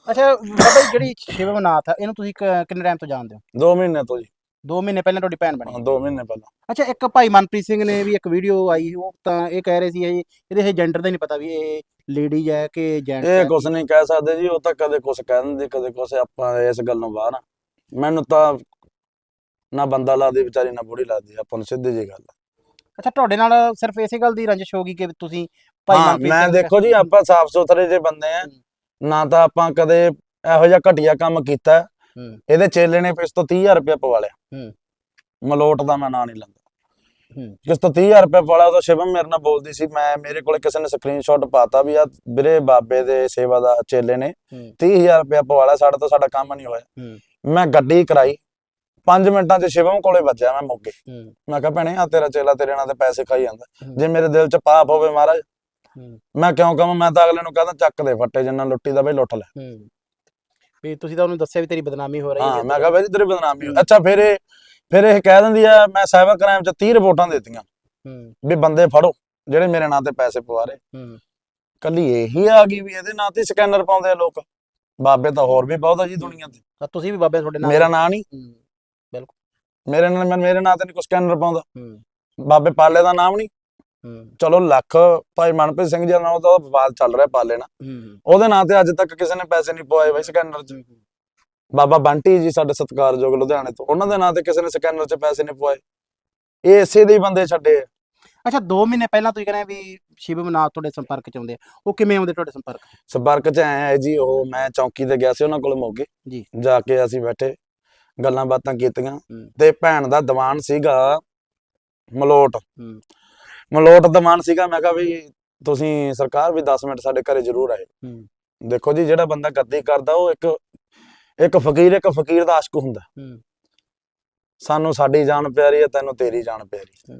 ਅੱਛਾ ਬਾਬਾ ਜੀ ਜਿਹੜੀ ਸ਼ਿਵਮਨਾਥ ਆ ਇਹਨੂੰ ਤੁਸੀਂ ਕਿੰਨੇ ਟਾਈਮ ਤੋਂ ਜਾਣਦੇ ਹੋ? 2 ਮਹੀਨੇ ਤੋਂ ਜੀ। 2 ਮਹੀਨੇ ਪਹਿਲਾਂ ਤੁਹਾਡੀ ਭੈਣ ਬਣੀ ਹਾਂ 2 ਮਹੀਨੇ ਪਹਿਲਾਂ। ਅੱਛਾ ਇੱਕ ਭਾਈ ਮਨਪ੍ਰੀਤ ਸਿੰਘ ਨੇ ਵੀ ਇੱਕ ਵੀਡੀਓ ਆਈ ਉਹ ਤਾਂ ਇਹ ਕਹਿ ਰਹੇ ਸੀ ਇਹ ਇਹਦੇ ਜੈਂਡਰ ਦਾ ਨਹੀਂ ਪਤਾ ਵੀ ਇਹ ਲੇਡੀ ਹੈ ਕਿ ਜੈਂਟਸ ਇਹ ਕੁਛ ਨਹੀਂ ਕਹਿ ਸਕਦੇ ਜੀ ਉਹ ਤਾਂ ਕਦੇ ਕੁਛ ਕਹਿ ਦਿੰਦੇ ਕਦੇ ਕੁਛ ਆਪਾਂ ਇਸ ਗੱਲ ਨੂੰ ਬਾਹਰ। ਮੈਨੂੰ ਤਾਂ ਨਾ ਬੰਦਾ ਲੱਗਦੀ ਵਿਚਾਰੀ ਨਾ ਬੁੜੀ ਲੱਗਦੀ ਆਪਾਂ ਨੂੰ ਸਿੱਧੀ ਜੀ ਗੱਲ ਆ। ਅੱਛਾ ਤੁਹਾਡੇ ਨਾਲ ਸਿਰਫ ਇਸੇ ਗੱਲ ਦੀ ਰੰਜਿਸ਼ ਹੋ ਗਈ ਕਿ ਤੁਸੀਂ ਭਾਈ ਹਾਂ ਮਨਪ੍ਰੀਤ ਮੈਂ ਸਿੰਘ ਦੇਖੋ ਜੀ ਆਪਾਂ ਸਾਫ਼ ਸੁਥਰੇ ਜੇ ਬੰਦੇ ਆ। ਨਾ ਤਾਂ ਆਪਾਂ ਕਦੇ ਇਹੋ ਜਿਹਾ ਘਟੀਆ ਕੰਮ ਕੀਤਾ। ਹੂੰ। ਇਹਦੇ ਚੇਲੇ ਨੇ ਫਿਰ ਇਸ ਤੋਂ 30000 ਰੁਪਇਆ ਪਵਾ ਲਿਆ। ਹੂੰ। ਮਲੋਟ ਦਾ ਮੈਂ ਨਾਂ ਨਹੀਂ ਲੈਂਦਾ। ਹੂੰ। ਕਿਸ ਤੋਂ 30000 ਰੁਪਏ ਪਵਾਲਾ ਉਦੋਂ ਸ਼ਿਵਮ ਮੇਰੇ ਨਾਲ ਬੋਲਦੀ ਸੀ ਮੈਂ ਮੇਰੇ ਕੋਲੇ ਕਿਸੇ ਨੇ ਸਕਰੀਨਸ਼ਾਟ ਪਾਤਾ ਵੀ ਆ ਵੀਰੇ ਬਾਬੇ ਦੇ ਸੇਵਾ ਦਾ ਚੇਲੇ ਨੇ ਹੂੰ। 30000 ਰੁਪਏ ਪਵਾਲਾ ਸਾਡੇ ਤੋਂ ਸਾਡਾ ਕੰਮ ਨਹੀਂ ਹੋਇਆ। ਹੂੰ। ਮੈਂ ਗੱਡੀ ਕਰਾਈ 5 ਮਿੰਟਾਂ 'ਚ ਸ਼ਿਵਮ ਕੋਲੇ ਵੱਜਿਆ ਮੈਂ ਮੋਗੇ। ਮੈਂ ਕਿਹਾ ਭੈਣੇ ਆ ਤੇਰਾ ਚੇਲਾ ਤੇਰੇ ਨਾਲ ਤੇ ਪੈਸੇ ਖਾਈ ਜਾਂਦਾ। ਜੇ ਮੇਰੇ ਦਿਲ 'ਚ ਪਾਪ ਹੋਵੇ ਮਹਾਰਾਜ ਮੈਂ ਕਿਉਂ ਕਹਾਂ ਮੈਂ ਤਾਂ ਅਗਲੇ ਨੂੰ ਕਹਿੰਦਾ ਚੱਕ ਦੇ ਫੱਟੇ ਜਿੰਨਾ ਲੁੱਟੀ ਦਾ ਬਈ ਲੁੱਟ ਲੈ। ਵੀ ਤੁਸੀਂ ਤਾਂ ਉਹਨੂੰ ਦੱਸਿਆ ਵੀ ਤੇਰੀ ਬਦਨਾਮੀ ਹੋ ਰਹੀ ਹਾਂ। ਹੈ ਮੈਂ ਕਿਹਾ ਬਈ ਤੇਰੀ ਬਦਨਾਮੀ ਹੋ-। ਅੱਛਾ ਫਿਰ ਇਹ ਫਿਰ ਇਹ ਕਹਿ ਦਿੰਦੀ ਆ ਮੈਂ ਸਾਈਬਰ ਕ੍ਰਾਈਮ 'ਚ 30 ਰਿਪੋਰਟਾਂ ਦਿੱਤੀਆਂ। ਵੀ ਬੰਦੇ ਫੜੋ ਜਿਹੜੇ ਮੇਰੇ ਨਾਂ ਤੇ ਪੈਸੇ ਪਵਾ ਰਹੇ। ਕੱਲੀ ਇਹੀ ਆ ਗਈ ਵੀ ਇਹਦੇ ਨਾਂ ਤੇ ਸਕੈਨਰ ਪਾਉਂਦੇ ਆ ਲੋਕ। ਬਾਬੇ ਤਾਂ ਹੋਰ ਵੀ ਬਹੁਤ ਆ ਜੀ ਦੁਨੀਆ ਤੇ। ਤਾਂ ਤੁਸੀਂ ਵੀ ਬਾਬੇ ਤੁਹਾਡੇ ਨਾਲ ਮੇਰਾ ਨਾਂ ਨਹੀਂ। ਹੂੰ ਮੇਰੇ ਨਾਲ ਮੈਂ- ਮੇਰੇ ਨਾਂ ਤੇ ਨਹੀਂ ਕੋਈ ਸਕੈਨਰ ਪਾਉਂਦਾ। ਹੂੰ। ਬਾਬੇ ਪਾਲੇ ਦਾ ਨਾਮ ਨਹੀਂ। ਹੂੰ। ਚਲੋ ਲੱਖ ਭਾਈ ਮਨਪ੍ਰੀਤ ਸਿੰਘ ਜੀ ਦਾ ਨਾਮ ਤਾਂ ਵਿਵਾਦ ਚੱਲ ਰਿਹਾ ਪਾਲੇ ਨਾਲ। ਹੂੰ ਉਹਦੇ ਨਾਂ ਤੇ ਅੱਜ ਤੱਕ ਕਿਸੇ ਨੇ ਪੈਸੇ ਨਹੀਂ ਪਵਾਏ ਬਾਈ ਸਕੈਨਰ 'ਚ। ਬਾਬਾ ਬੰਟੀ ਜੀ ਸਾਡੇ ਸਤਿਕਾਰਯੋਗ ਲੁਧਿਆਣੇ ਤੋਂ। ਉਹਨਾਂ ਦੇ ਨਾਂ ਤੇ ਕਿਸੇ ਨੇ ਸਕੈਨਰ 'ਚ ਪੈਸੇ ਨਹੀਂ ਪਵਾਏ। ਇਹ ਇਸੇ ਦੇ ਹੀ ਬੰਦੇ ਛੱਡੇ ਆ। ਅੱਛਾ 2 ਮਹੀਨੇ ਪਹਿਲਾਂ ਤੁਸੀਂ ਕਹਿੰਦੇ ਵੀ ਸ਼ਿਵਮ ਨਾਥ ਤੁਹਾਡੇ ਸੰਪਰਕ ਚ ਆਉਂਦੇ ਆ। ਉਹ ਕਿਵੇਂ ਆਉਂਦੇ ਤੁਹਾਡੇ ਸੰਪਰਕ? ਸੰਪਰਕ 'ਚ ਆਏ ਆ ਜੀ ਉਹ ਮੈਂ ਚੌਂਕੀ ਤੇ ਗਿਆ ਸੀ ਉਹਨਾਂ ਕੋਲ ਮੋਗੇ। ਜੀ। ਜਾ ਕੇ ਅਸੀਂ ਬੈਠੇ। ਗੱਲਾਂ ਬਾਤਾਂ ਕੀਤੀਆਂ। ਤੇ ਭੈਣ ਦਾ ਦੀਵਾਨ ਸੀਗਾ ਮਲੋਟ। ਮਲੋਟ ਦੀਵਾਨ ਸੀਗਾ ਮੈਂ ਕਿਹਾ ਵੀ ਤੁਸੀਂ ਸਰਕਾਰ ਵੀ 10 ਮਿੰਟ ਸਾਡੇ ਘਰੇ ਜ਼ਰੂਰ ਆਏ। ਦੇਖੋ ਜੀ ਜਿਹੜਾ ਬੰਦਾ ਗੱਦੀ ਕਰਦਾ ਉਹ ਇੱਕ ਇੱਕ ਫਕੀਰ ਇੱਕ ਫਕੀਰ ਦਾ ਆਸ਼ਕ ਹੁੰਦਾ। ਸਾਨੂੰ ਸਾਡੀ ਜਾਨ ਪਿਆਰੀ ਹੈ ਤੈਨੂੰ ਤੇਰੀ ਜਾਨ ਪਿਆਰੀ।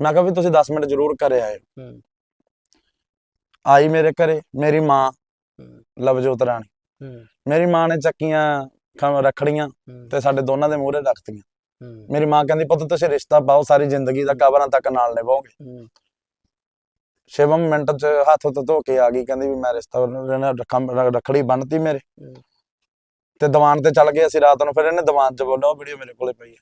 ਮੈਂ ਕਿਹਾ ਵੀ ਤੁਸੀਂ 10 ਮਿੰਟ ਜ਼ਰੂਰ ਘਰੇ ਆਏ ਆਈ ਮੇਰੇ ਘਰੇ ਮੇਰੀ ਮਾਂ ਲਵਜੋਤ ਰਾਣੀ। ਮੇਰੀ ਮਾਂ ਨੇ ਚੱਕੀਆਂ ਖਮ ਰੱਖੜੀਆਂ ਤੇ ਸਾਡੇ ਦੋਨਾਂ ਦੇ ਮੂਹਰੇ ਰੱਖਤੀਆਂ। ਮੇਰੀ ਮਾਂ ਕਹਿੰਦੀ ਪੁੱਤ ਤੁਸੀਂ ਰਿਸ਼ਤਾ ਪਾਓ ਸਾਰੀ ਜ਼ਿੰਦਗੀ ਦਾ ਕਬਰਾਂ ਤੱਕ ਨਾਲ ਨਿਭਾਓਗੇ ਸ਼ਿਵਮ ਮਿੰਟ ਚ ਹੱਥ ਉੱਤੇ ਧੋ ਕੇ ਆ ਗਈ ਕਹਿੰਦੀ ਵੀ ਮੈਂ ਰਿਸ਼ਤਾ ਰੱਖੜੀ ਬੰਨਤੀ ਮੇਰੇ। ਤੇ ਦੀਵਾਨ ਤੇ ਚੱਲ ਗਏ ਅਸੀਂ ਰਾਤ ਨੂੰ ਫਿਰ ਇਹਨੇ ਦੀਵਾਨ ਚ ਬੋਲਿਆ ਉਹ ਵੀਡੀਓ ਮੇਰੇ ਕੋਲੇ ਪਈ ਹੈ।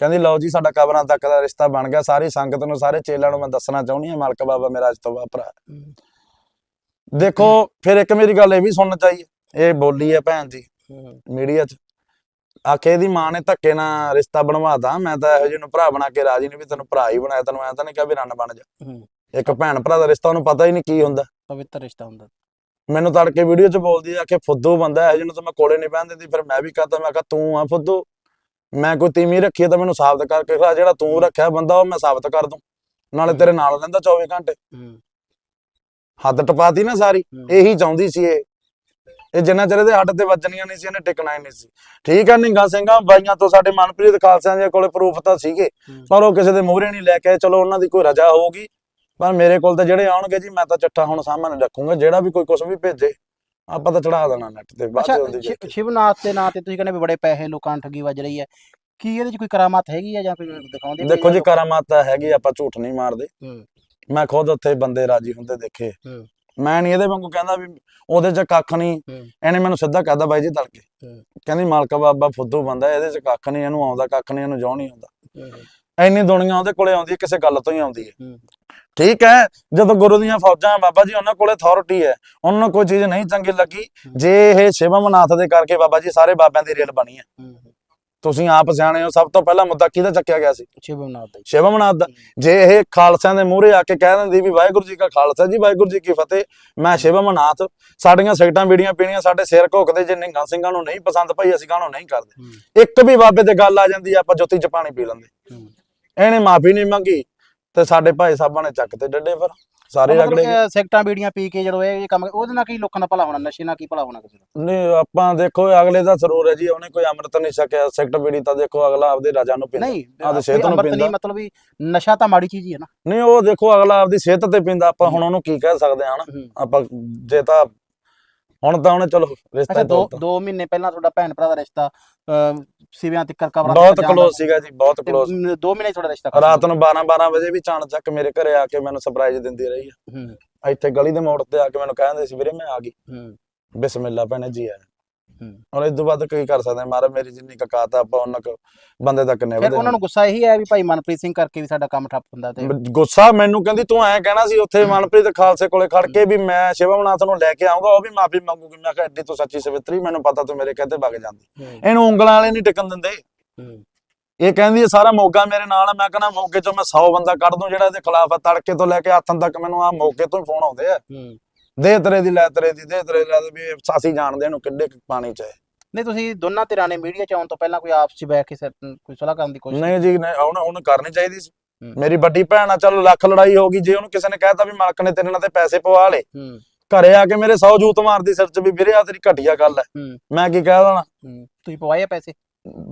ਕਹਿੰਦੀ ਲਓ ਜੀ ਸਾਡਾ ਕਬਰਾਂ ਤੱਕ ਦਾ ਰਿਸ਼ਤਾ ਬਣ ਗਿਆ ਸਾਰੀ ਸੰਗਤ ਨੂੰ ਸਾਰੇ ਚੇਲਿਆਂ ਨੂੰ ਮੈਂ ਦੱਸਣਾ ਚਾਹੁੰਦੀ ਹਾਂ ਮਾਲਕ ਬਾਬਾ ਮੇਰਾ ਅੱਜ ਤੋਂ ਭਰਾ ਦੇਖੋ ਫਿਰ ਇੱਕ ਮੇਰੀ ਗੱਲ ਇਹ ਵੀ ਸੁਣਨ ਚਾਹੀਏ ਇਹ ਬੋਲੀ ਹੈ ਭੈਣ ਜੀ ਮੀਡੀਆ 'ਚ। ਆਖੇ ਇਹਦੀ ਮਾਂ ਨੇ ਧੱਕੇ ਨਾਲ ਰਿਸ਼ਤਾ ਬਣਵਾਤਾ। ਮੈਂ ਤਾਂ ਇਹੋ ਜਿਹੇ ਨੂੰ ਭਰਾ ਬਣਾ ਕੇ ਰਾਜੀ ਨਹੀਂ ਵੀ ਤੈਨੂੰ ਭਰਾ ਹੀ ਬਣਾਇਆ। ਤੈਨੂੰ ਐ ਤਾਂ ਨਹੀਂ ਕਿਹਾ ਵੀ ਰੰਨ ਬਣ ਜਾ। ਇੱਕ ਭੈਣ ਭਰਾ ਦਾ ਰਿਸ਼ਤਾ ਉਹਨੂੰ ਪਤਾ ਹੀ ਨਹੀਂ ਕੀ ਹੁੰਦਾ। ਪਵਿੱਤਰ ਰਿਸ਼ਤਾ ਹੁੰਦਾ। ਮੈਨੂੰ ਤੜਕੇ ਵੀਡੀਓ 'ਚ ਬੋਲਦੀ ਆ ਕਿ ਫੁੱਦੂ ਬੰਦਾ ਹੈ ਜਿਹਨੂੰ ਤਾਂ ਮੈਂ ਕੋਲੇ ਨਹੀਂ ਬਹਿਣ ਦਿੰਦੀ। ਫਿਰ ਮੈਂ ਵੀ ਕਹਤਾ ਮੈਂ ਕਿਹਾ ਤੂੰ ਆ ਫੁੱਦੂ। ਮੈਂ ਕੋਈ ਤੀਵੀਂ ਰੱਖੀ ਤਾਂ ਮੈਨੂੰ ਸਾਬਤ ਕਰਕੇ ਖਾ ਜਿਹੜਾ ਤੂੰ ਰੱਖਿਆ ਬੰਦਾ ਉਹ ਮੈਂ ਸਾਬਤ ਕਰ ਦੂੰ। ਨਾਲੇ ਤੇਰੇ ਨਾਲ ਰਹਿੰਦਾ 24 ਘੰਟੇ। ਹੱਦ ਟਪਾਤੀ ਨਾ ਸਾਰੀ। ਇਹੀ ਚਾਹੁੰਦੀ ਸੀ ਇਹ। ਇਹ ਜਿੰਨਾ ਚਿਰ ਇਹਦੇ ਹੱਡ ਤੇ ਵੱਜਣੀਆਂ ਨਹੀਂ ਸੀ ਇਹਨੇ ਟਿਕਣਾ ਹੀ ਨਹੀਂ ਸੀ। ਠੀਕ ਹੈ ਨਿੰਗਾ ਸਿੰਘਾਂ ਬਾਈਆਂ ਤੋਂ ਸਾਡੇ ਮਨਪ੍ਰੀਤ ਖਾਲਸਿਆਂ ਦੇ ਕੋਲੇ ਪ੍ਰੂਫ ਤਾਂ ਸੀਗੇ। ਪਰ ਉਹ ਕਿਸੇ ਦੇ ਮੂਹਰੇ ਨਹੀਂ ਲੈ ਕੇ ਚਲੋ ਉਹਨਾਂ ਦੀ ਕੋਈ ਰਜਾ ਹੋਊਗੀ ਪਰ ਮੇਰੇ ਕੋਲ ਤਾਂ ਜਿਹੜੇ ਆਉਣਗੇ ਜੀ ਮੈਂ ਤਾਂ ਚੱਟਾ ਹੁਣ ਸਾਹਮਣੇ ਰੱਖੂੰਗਾ ਜਿਹੜਾ ਵੀ ਕੋਈ ਕੁਝ ਵੀ ਭੇਜੇ ਆਪਾਂ ਤਾਂ ਚੜਾ ਦੇਣਾ ਨੈਟ ਤੇ ਬਾਅਦ ਚ ਉਹਦੀ ਸ਼ਿਵਨਾਥ ਦੇ ਨਾਂ ਤੇ ਤੁਸੀਂ ਕਹਿੰਦੇ ਵੀ ਬੜੇ ਪੈਸੇ ਲੋਕਾਂ ਠੱਗੀ ਵੱਜ ਰਹੀ ਹੈ। ਕੀ ਇਹਦੇ ਚ ਕੋਈ ਕਰਾਮਾਤ ਹੈਗੀ ਆ ਜਾਂ ਕੋਈ ਦਿਖਾਉਂਦੇ ਦੇਖੋ ਜੀ ਕਰਾਮਾਤ ਤਾਂ ਹੈਗੀ ਆਪਾਂ ਝੂਠ ਨਹੀਂ ਮਾਰਦੇ। ਮੈਂ ਖੁਦ ਉੱਥੇ ਬੰਦੇ ਰਾਜੀ ਹੁੰਦੇ ਦੇਖੇ। ਮੈਂ ਨਹੀਂ ਇਹਦੇ ਵਾਂਗੂ ਕਹਿੰਦਾ ਵੀ ਉਹਦੇ ਚ ਕੱਖ ਨਹੀਂ। ਇਹਨੇ ਮੈਨੂੰ ਸਿੱਧਾ ਕਹਦਾ ਬਾਈ ਜੀ ਤੜਕੇ। ਕਹਿੰਦੀ ਮਾਲਕਾ ਬਾਬਾ ਫੁੱਦੂ ਬੰਦਾ ਇਹਦੇ ਚ ਕੱਖ ਨਹੀਂ ਇਹਨੂੰ ਆਉਂਦਾ ਕੱਖ ਨਹੀਂ ਇਹਨੂੰ ਜੋ ਨਹੀਂ ਆਉਂਦਾ ਇੰਨੀ ਦੁਨੀਆ ਉਹਦੇ ਕੋਲੇ ਆਉਂਦੀ ਹੈ ਕਿਸੇ ਗੱਲ ਤੋਂ ਹੀ ਆਉਂਦੀ ਹੈ। ਠੀਕ ਹੈ ਜਦੋਂ ਗੁਰੂ ਦੀਆਂ ਫੌਜਾਂ ਬਾਬਾ ਜੀ ਉਹਨਾਂ ਕੋਲੇ ਅਥਾਰਟੀ ਹੈ ਉਹਨਾਂ ਨੂੰ ਕੋਈ ਚੀਜ਼ ਨਹੀਂ ਚੰਗੀ ਲੱਗੀ ਜੇ ਇਹ ਸ਼ਿਵਮਨਾਥ ਦੇ ਕਰਕੇ ਬਾਬਾ ਜੀ ਸਾਰੇ ਬਾਬਿਆਂ ਦੀ ਰੇਲ ਬਣੀ ਹੂੰ। ਤੁਸੀਂ ਆਪ ਸਿਆਣੇ ਹੋ ਸਭ ਤੋਂ ਪਹਿਲਾਂ ਮੁੱਦਾ ਕਿਹਦਾ ਚੱਕਿਆ ਗਿਆ ਸੀ? ਸ਼ਿਵਨਾਥ ਦਾ। ਸ਼ਿਵਮਨਾਥ ਦਾ। ਜੇ ਇਹ ਖਾਲਸਿਆਂ ਦੇ ਮੂਹਰੇ ਆ ਕੇ ਕਹਿ ਦਿੰਦੀ ਵੀ ਵਾਹਿਗੁਰੂ ਜੀ ਕਾ ਖਾਲਸਾ ਜੀ ਵਾਹਿਗੁਰੂ ਜੀ ਕੀ ਫਤਿਹ ਮੈਂ ਸ਼ਿਵਮਨਾਥ ਸਾਡੀਆਂ ਸਿਗਟਾਂ ਬੀੜੀਆਂ ਪੀਣੀਆਂ ਸਾਡੇ ਸਿਰ ਘੁੱਕਦੇ ਜੇ ਨਿੰਗਾ ਸਿੰਘਾਂ ਨੂੰ ਨਹੀਂ ਪਸੰਦ ਭਾਈ ਅਸੀਂ ਕਾਹਨੂੰ ਨਹੀਂ ਕਰਦੇ? ਇੱਕ ਵੀ ਬਾਬੇ ਤੇ ਗੱਲ ਆ ਜਾਂਦੀ ਆਪਾਂ ਜੁੱਤੀ ਚ ਪਾਣੀ ਪੀ ਲੈਂਦੇ। ਇਹਨੇ ਮਾਫੀ ਨਹੀਂ ਮੰਗੀ ਤੇ ਸਾਡੇ ਭਾਈ ਸਾਹਿਬਾਂ ਨੇ ਚੱਕ ਤੇ ਡੱਡੇ ਫਿਰ। ਸਾਰੇ ਮਤਲਬ ਰਗੜੇ ਕਿ ਸਿਗਟਾਂ ਬੀੜੀਆਂ ਪੀ ਕੇ ਜਦੋਂ ਇਹ ਕੰਮ ਉਹਦੇ ਨਾਲ ਕੀ ਲੋਕਾਂ ਦਾ ਭਲਾ ਹੋਣਾ ਨਸ਼ੇ ਨਾਲ ਕੀ ਭਲਾ ਹੋਣਾ ਕਿਸੇ ਦਾ? ਨਹੀਂ ਆਪਾਂ ਦੇਖੋ ਅਗਲੇ ਦਾ ਸਰੂਰ ਹੈ ਜੀ ਉਹਨੇ ਕੋਈ ਅੰਮ੍ਰਿਤ ਨਹੀਂ ਛਕਿਆ ਸੈਕਟਰ ਬੀੜੀ ਤਾਂ ਦੇਖੋ ਅਗਲਾ ਆਪਦੇ ਰਾਜਾ ਨੂੰ ਪੀਂਦਾ। ਨਹੀਂ ਆਪਦੀ ਸਿਹਤ ਨੂੰ ਅੰਮ੍ਰਿਤ ਪੀਂਦਾ। ਮਤਲਬ ਵੀ ਨਸ਼ਾ ਤਾਂ ਮਾੜੀ ਚੀਜ਼ ਹੀ ਹੈ ਨਾ। ਨਹੀਂ ਉਹ ਦੇਖੋ ਅਗਲਾ ਆਪਦੀ ਸਿਹਤ ਤੇ ਪੀਂਦਾ ਆਪਾਂ ਹੁਣ ਉਹਨੂੰ ਕੀ ਕਹਿ ਸਕਦੇ ਹਾਂ ਹਨਾ? ਆਪਾਂ ਜੇ ਤਾਂ ਹੁਣ ਤਾਂ ਉਹਨੇ ਚਲੋ ਰਿਸ਼ਤਾ ਅੱਛਾ ਦੋ ਤੋੜਤਾ। ਦੋ ਮਹੀਨੇ ਪਹਿਲਾਂ ਤੁਹਾਡਾ ਭੈਣ ਭਰਾ ਦਾ ਰਿਸ਼ਤਾ ਅਹ, ਸਿਵਿਆਂ ਤੱਕ ਕਬਰਾਂ ਬਹੁਤ ਕਲੋਜ਼ ਸੀਗਾ ਜੀ ਬਹੁਤ ਕਲੋਜ਼ ਦੋ ਮਹੀਨੇ 'ਚ ਤੁਹਾਡਾ ਰਿਸ਼ਤਾ ਖਤਮ ਰਾਤ ਨੂੰ 12 12 ਵਜੇ ਵੀ ਚਾਣ ਚੱਕ ਮੇਰੇ ਘਰੇ ਆ ਕੇ ਮੈਨੂੰ ਸਰਪ੍ਰਾਈਜ਼ ਦਿੰਦੀ ਰਹੀ ਆ। ਹੂੰ। ਇੱਥੇ ਗਲੀ ਦੇ ਮੋੜ ਤੇ ਆ ਕੇ ਮੈਨੂੰ ਕਹਿੰਦੇ ਸੀ ਵੀਰੇ ਮੈਂ ਆ ਗਈ। ਹੂੰ। ਬਿਸਮਿਲ੍ਲਾ ਭੈਣੇ ਜੀ ਆ। ਹੁਣ ਇਸ ਤੋਂ ਬਾਅਦ ਕੀ ਕਰ ਸਕਦੇ ਮਾਰਾ ਮੇਰੀ ਜਿੰਨੀ ਕਕਾਤ ਆ ਆਪਾਂ ਉਹਨਾਂ ਕੋ ਬੰਦੇ ਤੱਕ ਨੇ ਫਿਰ ਉਹਨਾਂ ਨੂੰ ਗੁੱਸਾ ਇਹੀ ਹੈ ਵੀ ਭਾਈ ਮਨਪ੍ਰੀਤ ਸਿੰਘ ਕਰਕੇ ਵੀ ਸਾਡਾ ਕੰਮ ਠੱਪ ਹੁੰਦਾ ਤੇ ਗੁੱਸਾ ਮੈਨੂੰ ਕਹਿੰਦੀ ਤੂੰ ਐਂ ਕਹਿਣਾ ਸੀ ਉੱਥੇ ਮਨਪ੍ਰੀਤ ਖਾਲਸੇ ਕੋਲੇ ਖੜ ਕੇ ਵੀ ਮੈਂ ਸ਼ਿਵਮਨਾਥ ਨੂੰ ਲੈ ਕੇ ਆਉਂਗਾ ਉਹ ਵੀ ਮਾਫੀ ਮੰਗੂਗੀ। ਮੈਂ ਕਿਹਾ ਐਡੀ ਤੂੰ ਸੱਚੀ ਸਵਿਤਰੀ ਮੈਨੂੰ ਪਤਾ ਤੂੰ ਮੇਰੇ ਕਹਤੇ ਵਗ ਜਾਂਦੀ। ਇਹਨੂੰ ਉਂਗਲਾਂ ਵਾਲੇ ਨਹੀਂ ਟਿਕਣ ਦਿੰਦੇ। ਇਹ ਕਹਿੰਦੀ ਹੈ ਸਾਰਾ ਮੋਗਾ ਮੇਰੇ ਨਾਲ ਮੈਂ ਕਹਿੰਦਾ ਮੋਗੇ ਚੋਂ ਮੈਂ 100 ਬੰਦਾ ਕੱਢ ਦੂੰ ਜਿਹੜਾ ਇਹਦੇ ਖਿਲਾਫ ਆ। ਤੜਕੇ ਤੋਂ ਲੈ ਕੇ ਹੱਥਾਂ ਤੱਕ ਮੈਨੂੰ ਆ ਮੋਗੇ ਤੋਂ ਹੀ ਫੋਨ ਆਉਂਦੇ ਆ। ਦੇ ਤੇਰੇ ਦੀ ਲੈ ਤੇਰੇ ਦੀ ਦੇ ਤੇਰੇ ਲੈ ਵੀ ਅਸੀਂ ਜਾਣਦੇ ਇਹਨੂੰ ਕਿੱਡੇ ਕੁ ਪਾਣੀ ਚ ਹੈ। ਨਹੀਂ ਤੁਸੀਂ ਦੋਨਾਂ ਧਿਰਾਂ ਨੇ ਮੀਡੀਆ 'ਚ ਆਉਣ ਤੋਂ ਪਹਿਲਾਂ ਕੋਈ ਆਪਸ 'ਚ ਬੈਠ ਕੇ ਕੋਈ ਸਲਾਹ ਕਰਨ ਦੀ ਕੋਸ਼ਿਸ਼ ਨਹੀਂ ਜੀ ਨਹੀਂ ਉਹਨੇ ਉਹਨੂੰ ਕਰਨੀ ਚਾਹੀਦੀ ਸੀ। ਹੂੰ। ਮੇਰੀ ਵੱਡੀ ਭੈਣ ਆ ਚਲੋ ਲੱਖ ਲੜਾਈ ਹੋ ਗਈ ਜੇ ਉਹਨੂੰ ਕਿਸੇ ਨੇ ਕਹਿਤਾ ਵੀ ਮਾਲਕ ਨੇ ਤੇਰੇ ਨਾਲ ਤੇ ਪੈਸੇ ਪਵਾ ਲੇ ਹੂੰ। ਘਰੇ ਆ ਕੇ ਮੇਰੇ 100 ਜੂਤ ਮਾਰਦੀ ਸਿਰ 'ਚ ਵੀ ਵੀਰੇ ਆ ਤੇਰੀ ਘਟੀਆ ਗੱਲ ਹੈ। ਹੂੰ। ਮੈਂ ਕੀ ਕਹਿ ਦੇਣਾ? ਹੂੰ। ਤੁਸੀਂ ਪਵਾਏ ਆ ਪੈਸੇ?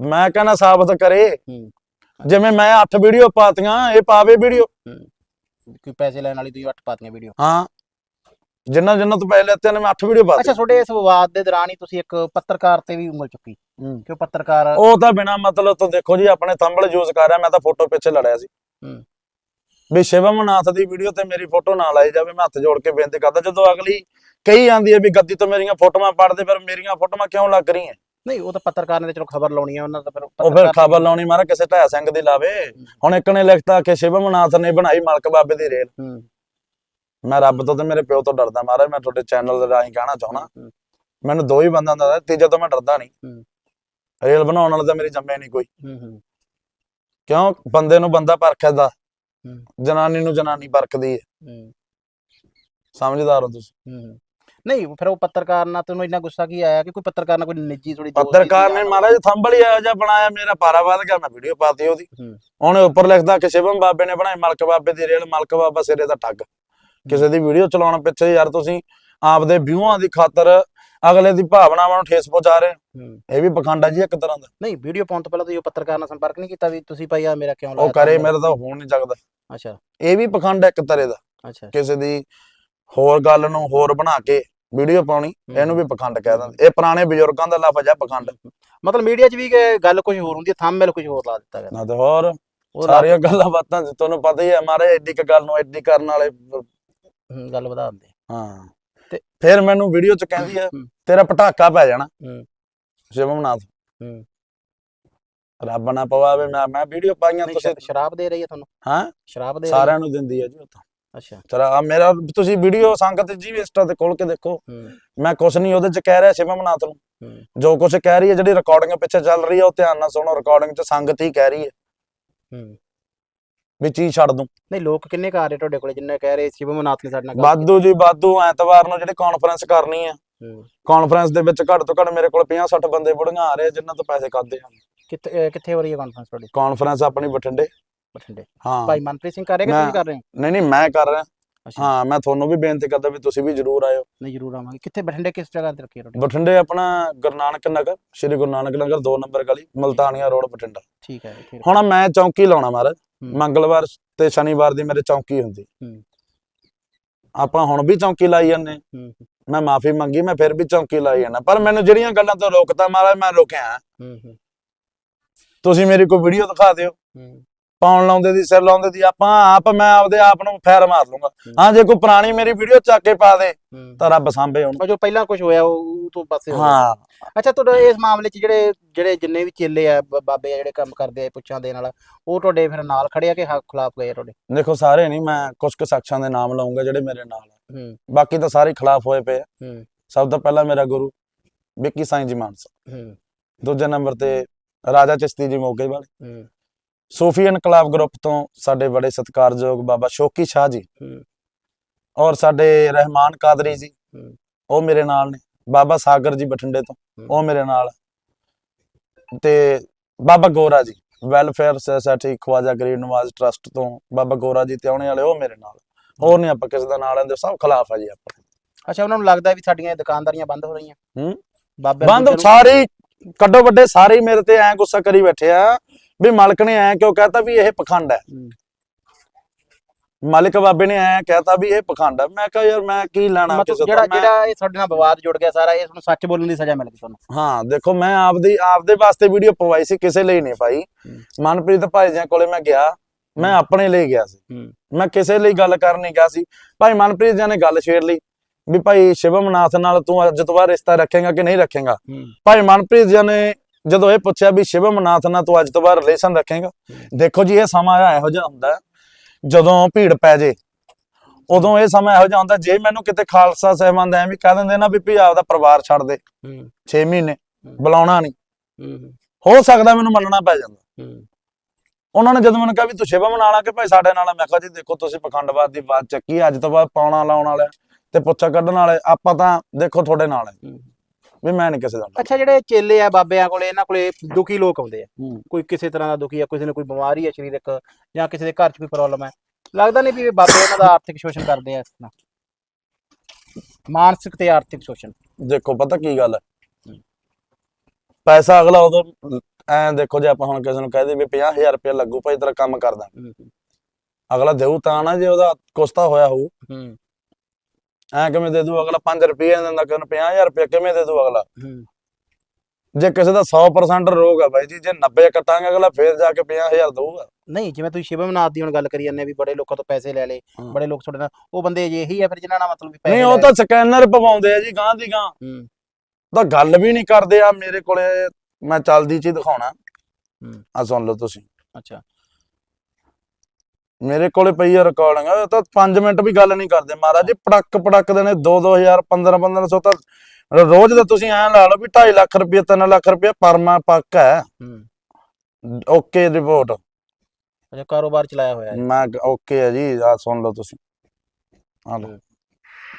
ਮੈਂ ਕਹਿੰਦਾ ਸਾਬਤ ਕਰੇ। ਹੂੰ। ਜਿਵੇਂ ਮੈਂ 8 ਵੀਡੀਓ ਪਾਤੀਆਂ ਇਹ ਪਾਵੇ ਵੀਡੀਓ। ਕੋਈ ਪੈਸੇ ਲੈਣ ਵਾਲੀ ਤੁਸੀਂ ਅੱਠ ਪਾਤੀਆਂ ਵੀਡੀਓ? ਹਾਂ। ਜਿੰਨਾ ਜਿੰਨਾ ਤੋਂ ਪੈਸੇ ਲੈਤੇ ਨੇ ਮੈਂ 8 ਵੀਡੀਓ ਅੱਛਾ ਪਾਤੀ ਤੁਹਾਡੇ ਇਸ ਵਿਵਾਦ ਦੇ ਦੌਰਾਨ ਹੀ ਤੁਸੀਂ ਇੱਕ ਪੱਤਰਕਾਰ ਤੇ ਵੀ ਉਂਗਲ ਚੁੱਕੀ। ਕਿ ਉਹ ਪੱਤਰਕਾਰ ਉਹ ਤਾਂ ਬਿਨਾ ਮਤਲਬ ਤੋਂ ਦੇਖੋ ਜੀ ਆਪਣੇ ਥੰਬਲ ਯੂਜ਼ ਕਰ ਰਿਹਾ ਮੈਂ ਤਾਂ ਫੋਟੋ ਪਿੱਛੇ ਲੜਿਆ ਸੀ। ਹੂੰ। ਵੀ ਸ਼ਿਵਮ ਨਾਥ ਦੀ ਵੀਡੀਓ ਤੇ ਮੇਰੀ ਫੋਟੋ ਨਾ ਲਾਈ ਜਾਵੇ ਮੈਂ ਹੱਥ ਜੋੜ ਕੇ ਬੇਨਤੀ ਕਰਦਾ ਜਦੋਂ ਅਗਲੀ ਕਹੀ ਜਾਂਦੀ ਹੈ ਵੀ ਗੱਦੀ ਤੋਂ ਮੇਰੀਆਂ ਫੋਟੋਆਂ ਪੜਦੇ ਫਿਰ ਮੇਰੀਆਂ ਫੋਟੋਆਂ ਕਿਉਂ ਲੱਗ ਰਹੀਆਂ? ਨਹੀਂ ਉਹ ਤਾਂ ਪੱਤਰਕਾਰ ਨੇ ਚਲੋ ਖਬਰ ਲਾਉਣੀ ਹੈ ਉਹਨਾਂ ਦਾ ਫਿਰ ਉਹ ਫਿਰ ਖਬਰ ਲਾਉਣੀ ਮਾਰਾ ਕਿਸੇ ਢਾਇਆ ਸਿੰਘ ਦੀ ਲਾਵੇ। ਹੁਣ ਇੱਕ ਨੇ ਲਿਖਤਾ ਕਿ ਸ਼ਿਵਮ ਨਾਥ ਨੇ ਬਣਾਈ ਮਲਕ ਬਾਬੇ ਦੀ ਰੇਲ। ਮੈਂ ਰੱਬ ਤੋਂ ਤੇ ਮੇਰੇ ਪਿਓ ਤੋਂ ਡਰਦਾ ਮਾਰਾ ਮੈਂ ਤੁਹਾਡੇ ਚੈਨਲ ਦੇ ਰਾਹੀਂ ਕਹਿਣਾ ਚਾਹਣਾ ਹੂੰ, ਮੈਨੂੰ ਦੋ ਹੀ ਬੰਦਿਆਂ ਦਾ ਤੀਜਾ ਤੋਂ ਮੈਂ ਡਰਦਾ ਨਹੀਂ। ਰੇਲ ਬਣਾਉਣ ਵਾਲਾ ਤਾਂ ਮੇਰੀ ਜੰਮੇ ਨਹੀਂ ਕੋਈ। ਕਿਉਂ? ਬੰਦੇ ਨੂੰ ਬੰਦਾ ਪਰਖਦਾ। ਜਨਾਨੀ ਨੂੰ ਜਨਾਨੀ ਪਰਖਦੀ ਹੈ। ਸਮਝਦਾਰ ਹੋ ਤੁਸੀਂ। ਨਹੀਂ ਫਿਰ ਉਹ ਪੱਤਰਕਾਰ ਨਾਲ ਤੁਹਾਨੂੰ ਇੰਨਾ ਗੁੱਸਾ ਕੀ ਆਇਆ ਕਿ ਕੋਈ ਪੱਤਰਕਾਰ ਨਾਲ ਕੋਈ ਨਿੱਜੀ ਥੋੜੀ ਪੱਤਰਕਾਰ ਨੇ ਮਹਾਰਾਜ ਥੰਬਲ ਹੀ ਇਹੋ ਜਿਹਾ ਬਣਾਇਆ ਮੇਰਾ ਪਾਰਾ ਵੱਧ ਗਿਆ ਮੈਂ ਵੀਡੀਓ ਪਾਤੀ ਉਹਦੀ। ਉਹਨੇ ਉੱਪਰ ਲਿਖਦਾ ਕਿ ਸ਼ਿਵਮ ਬਾਬੇ ਨੇ ਬਣਾਈ ਮਲਕ ਬਾਬੇ ਦੀ ਰੇਲ ਮਲਕ ਬਾਬਾ ਸਿਰੇ ਦਾ ਠੱਗ। ਕਿਸੇ ਦੀ ਵੀਡੀਓ ਚਲਾਉਣ ਪਿੱਛੇ ਯਾਰ ਤੁਸੀਂ ਆਪਦੇ ਵਿਊਆਂ ਦੀ ਖਾਤਰ ਅਗਲੇ ਦੀ ਭਾਵਨਾਵਾਂ ਨੂੰ ਠੇਸ ਪਹੁੰਚਾ ਰਹੇ ਇਹ ਵੀ ਪਖੰਡ ਜੀ ਇੱਕ ਤਰ੍ਹਾਂ ਦਾ। ਨਹੀਂ ਵੀਡੀਓ ਪਾਉਣ ਤੋਂ ਪਹਿਲਾਂ ਤੁਸੀਂ ਉਹ ਪੱਤਰਕਾਰ ਨਾਲ ਸੰਪਰਕ ਨਹੀਂ ਕੀਤਾ ਵੀ ਤੁਸੀਂ ਭਾਈ ਆ ਮੇਰਾ ਕਿਉਂ ਉਹ ਲਾਇਆ ਕਰੇ ਤੁਹਾਨੂੰ? ਮੇਰਾ ਤਾਂ ਹੋਣ ਨਹੀਂ ਸਕਦਾ ਅੱਛਾ। ਇਹ ਵੀ ਪਖੰਡ ਇੱਕ ਤਰ੍ਹਾਂ ਦਾ। ਅੱਛਾ। ਕਿਸੇ ਦੀ ਹੋਰ ਗੱਲ ਨੂੰ ਹੋਰ ਬਣਾ ਕੇ ਵੀਡੀਓ ਪਾਉਣੀ ਇਹਨੂੰ ਵੀ ਪਖੰਡ ਕਹਿ ਦਿੰਦੇ। ਇਹ ਪੁਰਾਣੇ ਬਜ਼ੁਰਗਾਂ ਦਾ ਲਫ਼ਜ਼ ਹੈ ਪਖੰਡ। ਮਤਲਬ ਮੀਡੀਆ 'ਚ ਵੀ ਗੱਲ ਕੁਝ ਹੋਰ ਹੁੰਦੀ ਹੈ ਥੰਬਨੇਲ ਕੁਝ ਹੋਰ ਲਾ ਦਿੱਤਾ ਗਿਆ। ਨਾ ਤੇ ਹੋਰ ਉਹ ਸਾਰੀਆਂ ਗੱਲਾਂ ਬਾਤਾਂ ਤੁਹਾਨੂੰ ਪਤਾ ਹੀ ਹੈ ਮਾਰੇ ਐਡੀ ਕ ਗੱਲ ਨੂੰ ਐਡੀ ਕਰਨ ਵਾਲੇ ਹੂੰ, ਗੱਲ ਵਧਾ ਦਿੰਦੇ ਹਾਂ। ਤੇ- ਫਿਰ ਮੈਨੂੰ ਵੀਡੀਓ ਚ ਕਹਿੰਦੀ ਹੂੰ। ਤੇਰਾ ਪਟਾਕਾ ਪੈ ਜਾਣਾ। ਹੂੰ। ਸ਼ਿਵਮ ਨਾਥ ਹੂੰ। ਰੱਬ ਨਾ ਪਵਾਵੇ ਮੈਂ ਮੈਂ ਵੀਡੀਓ ਪਾਈਆਂ ਨਹੀਂ, ਤੁਸੀਂ। ਸ਼- ਸ਼ਰਾਬ ਦੇ ਰਹੀ ਹੈ ਤੁਹਾਨੂੰ? ਹਾਂ? ਸ਼ਰਾਬ ਦੇ ਰਹੀ ਹੈ? ਸਾਰਿਆਂ ਨੂੰ ਦਿੰਦੀ ਹੈ ਜੀ ਉਹ ਤਾਂ। ਅੱਛਾ। ਚਲ ਆ ਮੇਰਾ ਤੁਸੀਂ ਵੀਡੀਓ ਸੰਗਤ ਜੀ ਇੰਸਟਾ ਤੇ ਖੋਲ ਕੇ ਦੇਖੋ। ਹੂੰ। ਮੈਂ ਕੁਛ ਨਹੀਂ ਉਹਦੇ ਚ ਕਹਿ ਰਿਹਾ ਸ਼ਿਵਮ ਨਾਥ ਨੂੰ ਹੂੰ। ਜੋ ਕੁਛ ਕਹਿ ਰਹੀ ਹੈ ਜਿਹੜੀ ਰਿਕਾਰਡਿੰਗ ਪਿੱਛੇ ਚੱਲ ਰਹੀ ਹੈ ਉਹ ਧਿਆਨ ਨਾਲ ਸੁਣੋ ਰਿਕਾਰਡਿੰਗ ਚ ਸੰਗਤ ਹੀ ਕਹਿ ਰਹੀ ਹੈ ਹੂੰ। ਵੀ ਚੀਜ਼ ਛੱਡ ਦੂੰ। ਨਹੀਂ ਲੋਕ ਕਿੰਨੇ ਕੁ ਆ ਰਹੇ ਤੁਹਾਡੇ ਕੋਲੇ? ਜਿੰਨੇ ਕਹਿ ਰਹੇ ਸ਼ਿਵਮ ਨਾਥ ਨੇ ਸਾਡੇ ਨਾਲ ਗੱਲ ਵਾਧੂ ਜੀ ਵਾਧੂ। ਐਤਵਾਰ ਨੂੰ ਜਿਹੜੀ ਕਾਨਫਰੰਸ ਕਰਨੀ ਕੀਤੀ। ਹੂੰ। ਕਾਨਫਰੰਸ ਦੇ ਵਿੱਚ ਘੱਟ ਤੋਂ ਘੱਟ ਮੇਰੇ ਕੋਲ 50 60 ਬੰਦੇ ਬੁੜੀਆਂ ਆ ਰਹੇ ਆ ਜਿਨ੍ਹਾਂ ਤੋਂ ਪੈਸੇ ਖਾਦੇ ਆ। ਕਿੱਥੇ ਅਹ ਕਿੱਥੇ ਹੋ ਰਹੀ ਹੈ ਕਾਨਫਰੰਸ ਤੁਹਾਡੀ? ਕਾਨਫਰੰਸ ਆਪਣੀ ਬਠਿੰਡੇ। ਬਠਿੰਡੇ। ਹਾਂ। ਭਾਈ ਮਨਪ੍ਰੀਤ ਸਿੰਘ ਕਰ ਰਿਹਾ ਕਿ ਮੈਂ- ਤੁਸੀਂ ਕਰ ਰਹੇ ਹੋ? ਨਹੀਂ ਨਹੀਂ ਮੈਂ ਕਰ ਰਿਹਾ। ਅੱਛਾ। ਹਾਂ ਮੈਂ ਤੁਹਾਨੂੰ ਵੀ ਬੇਨਤੀ ਕਰਦਾ ਵੀ ਤੁਸੀਂ ਵੀ ਜਰੂਰ ਆਇਓ। ਨਹੀਂ ਜ਼ਰੂਰ ਆਵਾਂਗੇ। ਕਿੱਥੇ ਬਠਿੰਡੇ ਕਿਸ ਜਗ੍ਹਾ ਤੇ ਰੱਖੀ ਹੈ ਤੁਹਾਡੀ? ਬਠਿੰਡੇ ਆਪਣਾ ਗੁਰੂ ਨਾਨਕ ਨਗਰ ਸ਼੍ਰੀ ਗੁਰੂ ਨਾਨਕ ਨਗਰ 2 ਨੰਬਰ ਗਲੀ ਮਲਤਾਨੀਆ ਰੋਡ ਬਠਿੰਡਾ। ਠੀਕ ਹੈ। ਹੁਣ ਮੈਂ ਚੌਂਕੀ ਲਾਉਣਾ ਮਹਾਰਾਜ। ਮੰਗਲਵਾਰ ਤੇ ਸ਼ਨੀਵਾਰ ਦੀ ਮੇਰੇ ਚੌਂਕੀ ਹੁੰਦੀ। ਆਪਾਂ ਹੁਣ ਵੀ ਚੌਂਕੀ ਲਾਈ ਜਾਂਦੇ। ਹੂੰ ਮੈਂ ਮਾਫੀ ਮੰਗੀ ਮੈਂ ਫਿਰ ਵੀ ਚੌਂਕੀ ਲਾਈ ਜਾਂਦਾ। ਪਰ ਮੈਨੂੰ ਜਿਹੜੀਆਂ ਗੱਲਾਂ ਤੋਂ ਰੋਕਤਾ ਮਹਾਰਾਜ ਮੈਂ ਰੁਕਿਆ। ਤੁਸੀਂ ਮੇਰੀ ਕੋਈ ਵੀਡੀਓ ਦਿਖਾ ਦਿਓ। ਪਾਉਣ ਲਾਉਂਦੇ ਦੀ ਸਿਰ ਲਾਉਂਦੇ ਦੀ ਆਪਾਂ ਆਪ ਮੈਂ ਆਪਦੇ ਆਪ ਨੂੰ ਫੈਰ ਮਾਰ ਲੂੰਗਾ। ਹੂੰ। ਜੇ ਕੋਈ ਪੁਰਾਣੀ ਮੇਰੀ ਵੀਡੀਓ ਚੱਕ ਕੇ ਪਾ ਦੇ ਤਾਂ ਰੱਬ ਸਾਂਭੇ ਉਹਨੂੰ। ਉਹ ਜੋ ਪਹਿਲਾਂ ਕੁਝ ਹੋਇਆ ਉਹ ਤੋਂ ਪਾਸੇ ਹੋ ਅੱਛਾ ਤੁਹਾਡਾ ਇਸ ਮਾਮਲੇ 'ਚ ਜਿਹੜੇ ਜਿਹੜੇ ਜਿੰਨੇ ਵੀ ਚੇਲੇ ਆ ਬਾਬੇ ਆ ਜਿਹੜੇ ਕੰਮ ਕਰਦੇ ਆ ਪੁੱਛਾਂ ਦੇਣ ਵਾਲਾ ਉਹ ਤੁਹਾਡੇ ਫਿਰ ਨਾਲ ਖੜੇ ਆ ਕਿ ਹੱਕ ਖਿਲਾਫ ਗਏ ਤੁਹਾਡੇ? ਦੇਖੋ ਸਾਰੇ ਨਹੀਂ ਮੈਂ ਕੁਝ ਕੁ ਸ਼ਖਸਾਂ ਦੇ ਨਾਮ ਲਵਾਂਗਾ ਜਿਹੜੇ ਮੇਰੇ ਨਾਲ ਆ। ਹੂੰ। ਬਾਕੀ ਤਾਂ ਸਾਰੇ ਖਿਲਾਫ ਹੋਏ ਪਏ ਆ। ਹੂੰ। ਸਭ ਤੋਂ ਪਹਿਲਾਂ ਮੇਰਾ ਗੁਰੂ ਵਿੱਕੀ ਸਾਈਂ ਜੀ ਮਾਨਸਾ। ਹੂੰ। ਦੂਜੇ ਨੰਬਰ ਤੇ ਰਾਜਾ ਚਿਸ਼ਤੀ ਜੀ ਮੋਗੇ ਵਾਲੇ। ਹੂੰ। ਸੂਫੀ ਇਨਕਲਾਬ ਗਰੁੱਪ ਤੋਂ ਸਾਡੇ ਬੜੇ ਸਤਿਕਾਰਯੋਗ ਬਾਬਾ ਸ਼ੋਕੀ ਸ਼ਾਹ ਜੀ ਔਰ ਸਾਡੇ ਰਹਿਮਾਨ ਕਾਦਰੀ ਜੀ। ਉਹ ਮੇਰੇ ਨਾਲ ਨੇ ਬਾਬਾ ਸਾਗਰ ਜੀ ਬਠਿੰਡੇ ਤੋਂ। ਉਹ ਮੇਰੇ ਨਾਲ। ਤੇ ਬਾਬਾ ਗੋਰਾ ਜੀ ਵੈਲਫੇਅਰ ਸੋਸਾਇਟੀ ਖਵਾਜਾ ਗਰੀਬ ਨਵਾਜ਼ ਟਰਸਟ ਤੋਂ ਬਾਬਾ ਗੋਰਾ ਜੀ ਤੇ ਆਉਣੇ ਵਾਲੇ ਉਹ ਮੇਰੇ ਨਾਲ ਹੋਰ ਨਹੀਂ ਆਪਾਂ ਕਿਸੇ ਦਾ ਨਾਲ ਆਂਦੇ ਸਭ ਖਿਲਾਫ ਆ ਜੀ ਆਪਾਂ ਅੱਛਾ ਉਹਨਾਂ ਨੂੰ ਲੱਗਦਾ ਵੀ ਸਾਡੀਆਂ ਦੁਕਾਨਦਾਰੀਆਂ ਬੰਦ ਹੋ ਰਹੀਆਂ ਹੂੰ। ਬਾਬੇ ਬੰਦ ਸਾਰੇ ਕੱਡੋ ਵੱਡੇ ਸਾਰੇ ਮੇਰੇ ਤੇ ਐ ਗੁੱਸਾ ਕਰੀ ਬੈਠੇ ਆ ਵੀ ਮਾਲਕ ਨੇ ਐ ਕਿਉਂ ਕਹਤਾ ਵੀ ਇਹ ਪਖੰਡ ਹੈ। ਮਾਲਿਕ ਬਾਬੇ ਨੇ ਐ ਕਹਤਾ ਵੀ ਇਹ ਪਖੰਡ ਹੈ। ਮੈਂ ਕਿਹਾ ਯਾਰ ਮੈਂ ਕੀ ਲੈਣਾ ਕਿਸੇ ਜਿਹੜਾ ਤੋਂ ਜਿਹੜਾ ਇਹ ਤੁਹਾਡੇ ਨਾਲ ਵਿਵਾਦ ਜੁੜ ਗਿਆ ਸਾਰਾ ਇਹ ਤੁਹਾਨੂੰ ਸੱਚ ਬੋਲਣ ਦੀ ਸਜ਼ਾ ਮਿਲ ਗਈ ਤੁਹਾਨੂੰ। ਹਾਂ ਦੇਖੋ ਮੈਂ ਆਪਦੀ ਆਪਦੇ ਵਾਸਤੇ ਵੀਡੀਓ ਪਵਾਈ ਸੀ ਕਿਸੇ ਲਈ ਨਹੀਂ ਪਾਈ। ਮਨਪ੍ਰੀਤ ਭਾਈ ਜੀ ਕੋਲੇ ਮੈਂ ਗਿਆ। ਮੈਂ ਆਪਣੇ ਲਈ ਗਿਆ ਸੀ। ਮੈਂ ਕਿਸੇ ਲਈ ਗੱਲ ਕਰਨ ਨਹੀਂ ਗਿਆ ਸੀ। ਭਾਈ ਮਨਪ੍ਰੀਤ ਜੀ ਨੇ ਗੱਲ ਛੇੜ ਲਈ ਵੀ ਭਾਈ ਸ਼ਿਵਮ ਨਾਥ ਨਾਲ ਤੂੰ ਅੱਜ ਤੋਂ ਬਾਅਦ ਰਿਸ਼ਤਾ ਰੱਖੇਗਾ ਕਿ ਨਹੀਂ ਰੱਖੇਗਾ? ਭਾਈ ਮਨਪ੍ਰੀਤ ਜੀ ਨੇ ਜਦੋਂ ਇਹ ਪੁੱਛਿਆ ਵੀ ਸ਼ਿਵਮ ਨਾਥ ਨਾਲ ਤੂੰ ਅੱਜ ਤੋਂ ਬਾਅਦ ਰਿਲੇਸ਼ਨ ਰੱਖੇਗਾ? ਦੇਖੋ ਜੀ ਇਹ ਸਮਾਂ ਇਹੋ ਜਿਹਾ ਹੁੰਦਾ ਜਦੋਂ ਭੀੜ ਪੈ ਜੇ ਉਦੋਂ ਇਹ ਸਮਾਂ ਇਹੋ ਜਿਹਾ ਹੁੰਦਾ ਜੇ ਮੈਨੂੰ ਕਿਤੇ ਖਾਲਸਾ ਸਹਿਬਾਨ ਐਵੇਂ ਕਹਿ ਦਿੰਦੇ ਨਾ ਵੀ ਭਈ ਆਪਦਾ ਪਰਿਵਾਰ ਛੱਡ ਦੇ ਹੂੰ। 6 ਮਹੀਨੇ ਬੁਲਾਉਣਾ ਨਹੀਂ। ਹੂੰ ਹੋ। ਸਕਦਾ ਮੈਨੂੰ ਮੰਨਣਾ ਪੈ ਜਾਂਦਾ। ਹੂੰ। ਉਹਨਾਂ ਨੇ ਜਦੋਂ ਮੈਨੂੰ ਕਿਹਾ ਵੀ ਤੂੰ ਸ਼ਿਵਮ ਨਾਲ ਆ ਕੇ ਭਾਈ ਸਾਡੇ ਨਾਲ ਮੈਂ ਕਿਹਾ ਜੀ ਦੇਖੋ ਤੁਸੀਂ ਪਖੰਡਵਾਦ ਦੀ ਬਾਤ ਚੱਕੀ ਅੱਜ ਤੋਂ ਬਾਅਦ ਪਾਉਣਾ ਲਾਉਣ ਵਾਲੇ ਤੇ ਪੁੱਛਾ ਕੱਢਣ ਵਾਲੇ ਆਪਾਂ ਤਾਂ ਦੇਖੋ ਤੁਹਾਡੇ ਨਾਲ ਹੂੰ। ਵੀ ਮੈਂ ਨਹੀਂ ਕਿਸੇ ਦਾ ਅੱਛਾ ਜਿਹੜੇ ਚੇਲੇ ਆ ਬਾਬਿਆਂ ਕੋਲੇ ਇਹਨਾਂ ਕੋਲੇ ਦੁਖੀ ਲੋਕ ਆਉਂਦੇ ਆ। ਹੂੰ। ਕੋਈ ਕਿਸੇ ਤਰ੍ਹਾਂ ਦਾ ਦੁਖੀ ਆ ਕਿਸੇ ਨੂੰ ਕੋਈ ਬਿਮਾਰੀ ਆ ਸਰੀਰਕ ਜਾਂ ਕਿਸੇ ਦੇ ਘਰ 'ਚ ਕੋਈ ਪ੍ਰੋਬਲਮ ਹੈ ਲੱਗਦਾ ਨਹੀਂ ਵੀ ਇਹ ਬਾਬੇ ਉਹਨਾਂ ਦਾ ਆਰਥਿਕ ਸ਼ੋਸ਼ਣ ਕਰਦੇ ਆ ਇਸ ਤਰ੍ਹਾਂ। ਮਾਨਸਿਕ ਤੇ ਆਰਥਿਕ ਸ਼ੋਸ਼ਣ। ਦੇਖੋ ਪਤਾ ਕੀ ਗੱਲ ਹੈ। ਪੈਸਾ ਅਗਲਾ ਉਦੋਂ ਐ ਦੇਖੋ ਜੇ ਆਪਾਂ ਹੁਣ ਕਿਸੇ ਨੂੰ ਕਹਿ ਦੇ ਵੀ 50000 ਰੁਪਏ ਲੱਗੂ ਭਾਈ ਤੇਰਾ ਕੰਮ ਕਰਦਾ। ਅਗਲਾ ਦੇਊ ਤਾਂ ਨਾ ਜੇ ਉਹਦਾ ਕੁਸਤਾ ਹੋਇਆ ਹੋਊ। ਹੂੰ। ਐ ਕਿਵੇਂ ਦੇ ਦੂ ਅਗਲਾ 5 ਰੁਪਏ ਦਿੰਦਾ ਕਿਉਂ 50000 ਰੁਪਏ ਕਿਵੇਂ ਦੇ ਦੂ ਅਗਲਾ? ਜੇ ਕਿਸੇ ਦਾ 100% ਰੋਗ ਆ ਬਾਈ ਜੀ ਜੇ 90 ਕੱਟਾਂਗੇ ਅਗਲਾ ਫੇਰ ਜਾ ਕੇ 50000 ਦਊਗਾ। ਨਹੀਂ ਜਿਵੇਂ ਤੁਸੀਂ ਸ਼ਿਵਮਨਾਥ ਦੀ ਹੁਣ ਗੱਲ ਕਰੀ ਜਾਂਦੇ ਵੀ ਬੜੇ ਲੋਕਾਂ ਤੋਂ ਪੈਸੇ ਲੈ ਹਾਂ। ਬੜੇ ਲੋਕ ਤੁਹਾਡੇ ਨਾਲ ਉਹ ਬੰਦੇ ਜੇ ਇਹੀ ਆ ਫਿਰ ਜਿਨ੍ਹਾਂ ਨਾਲ ਮਤਲਬ ਵੀ ਪੈਸੇ ਨਹੀਂ ਉਹ ਲੈ ਤਾਂ ਸਕੈਨਰ ਪਵਾਉਂਦੇ ਆ ਜੀ ਗਾਂ ਦੀ ਗਾਂ ਤਾਂ ਗੱਲ ਵੀ ਨਹੀਂ ਕਰਦੇ ਆ ਮੇਰੇ ਕੋਲੇ ਮੈਂ ਚੱਲਦੀ ਚੀਜ਼ ਦਿਖਾਉਣਾ। ਆ ਸੁਣ ਲਓ ਤੁਸੀਂ। ਅੱਛਾ। ਮੇਰੇ ਕੋਲੇ ਪਈ ਆ ਰਿਕਾਰਡਿੰਗ ਉਹ ਤਾਂ 5 ਮਿੰਟ ਵੀ ਗੱਲ ਨਹੀਂ ਕਰਦੇ। ਮਹਾਰਾਜ ਜੀ ਪੜਕ ਪੜਕ ਦੇ ਨੇ 2 2000 15 1500 ਤਾਂ ਰੋਜ਼ ਦਾ ਤੁਸੀਂ ਐਂ ਲਾ ਲਓ ਵੀ 2.5 ਲੱਖ ਰੁਪਏ 3 ਲੱਖ ਰੁਪਏ ਪਰਮਾ ਪੱਕ ਹੈ। Okay report. ਅਜਾ ਕਾਰੋਬਾਰ ਚਲਾਇਆ ਹੋਇਆ ਹੈ ਮੈਂ ਓਕੇ ਹੈ ਜੀ ਆ ਸੁਣ ਲਓ ਤੁਸੀਂ। ਆ ਲਓ।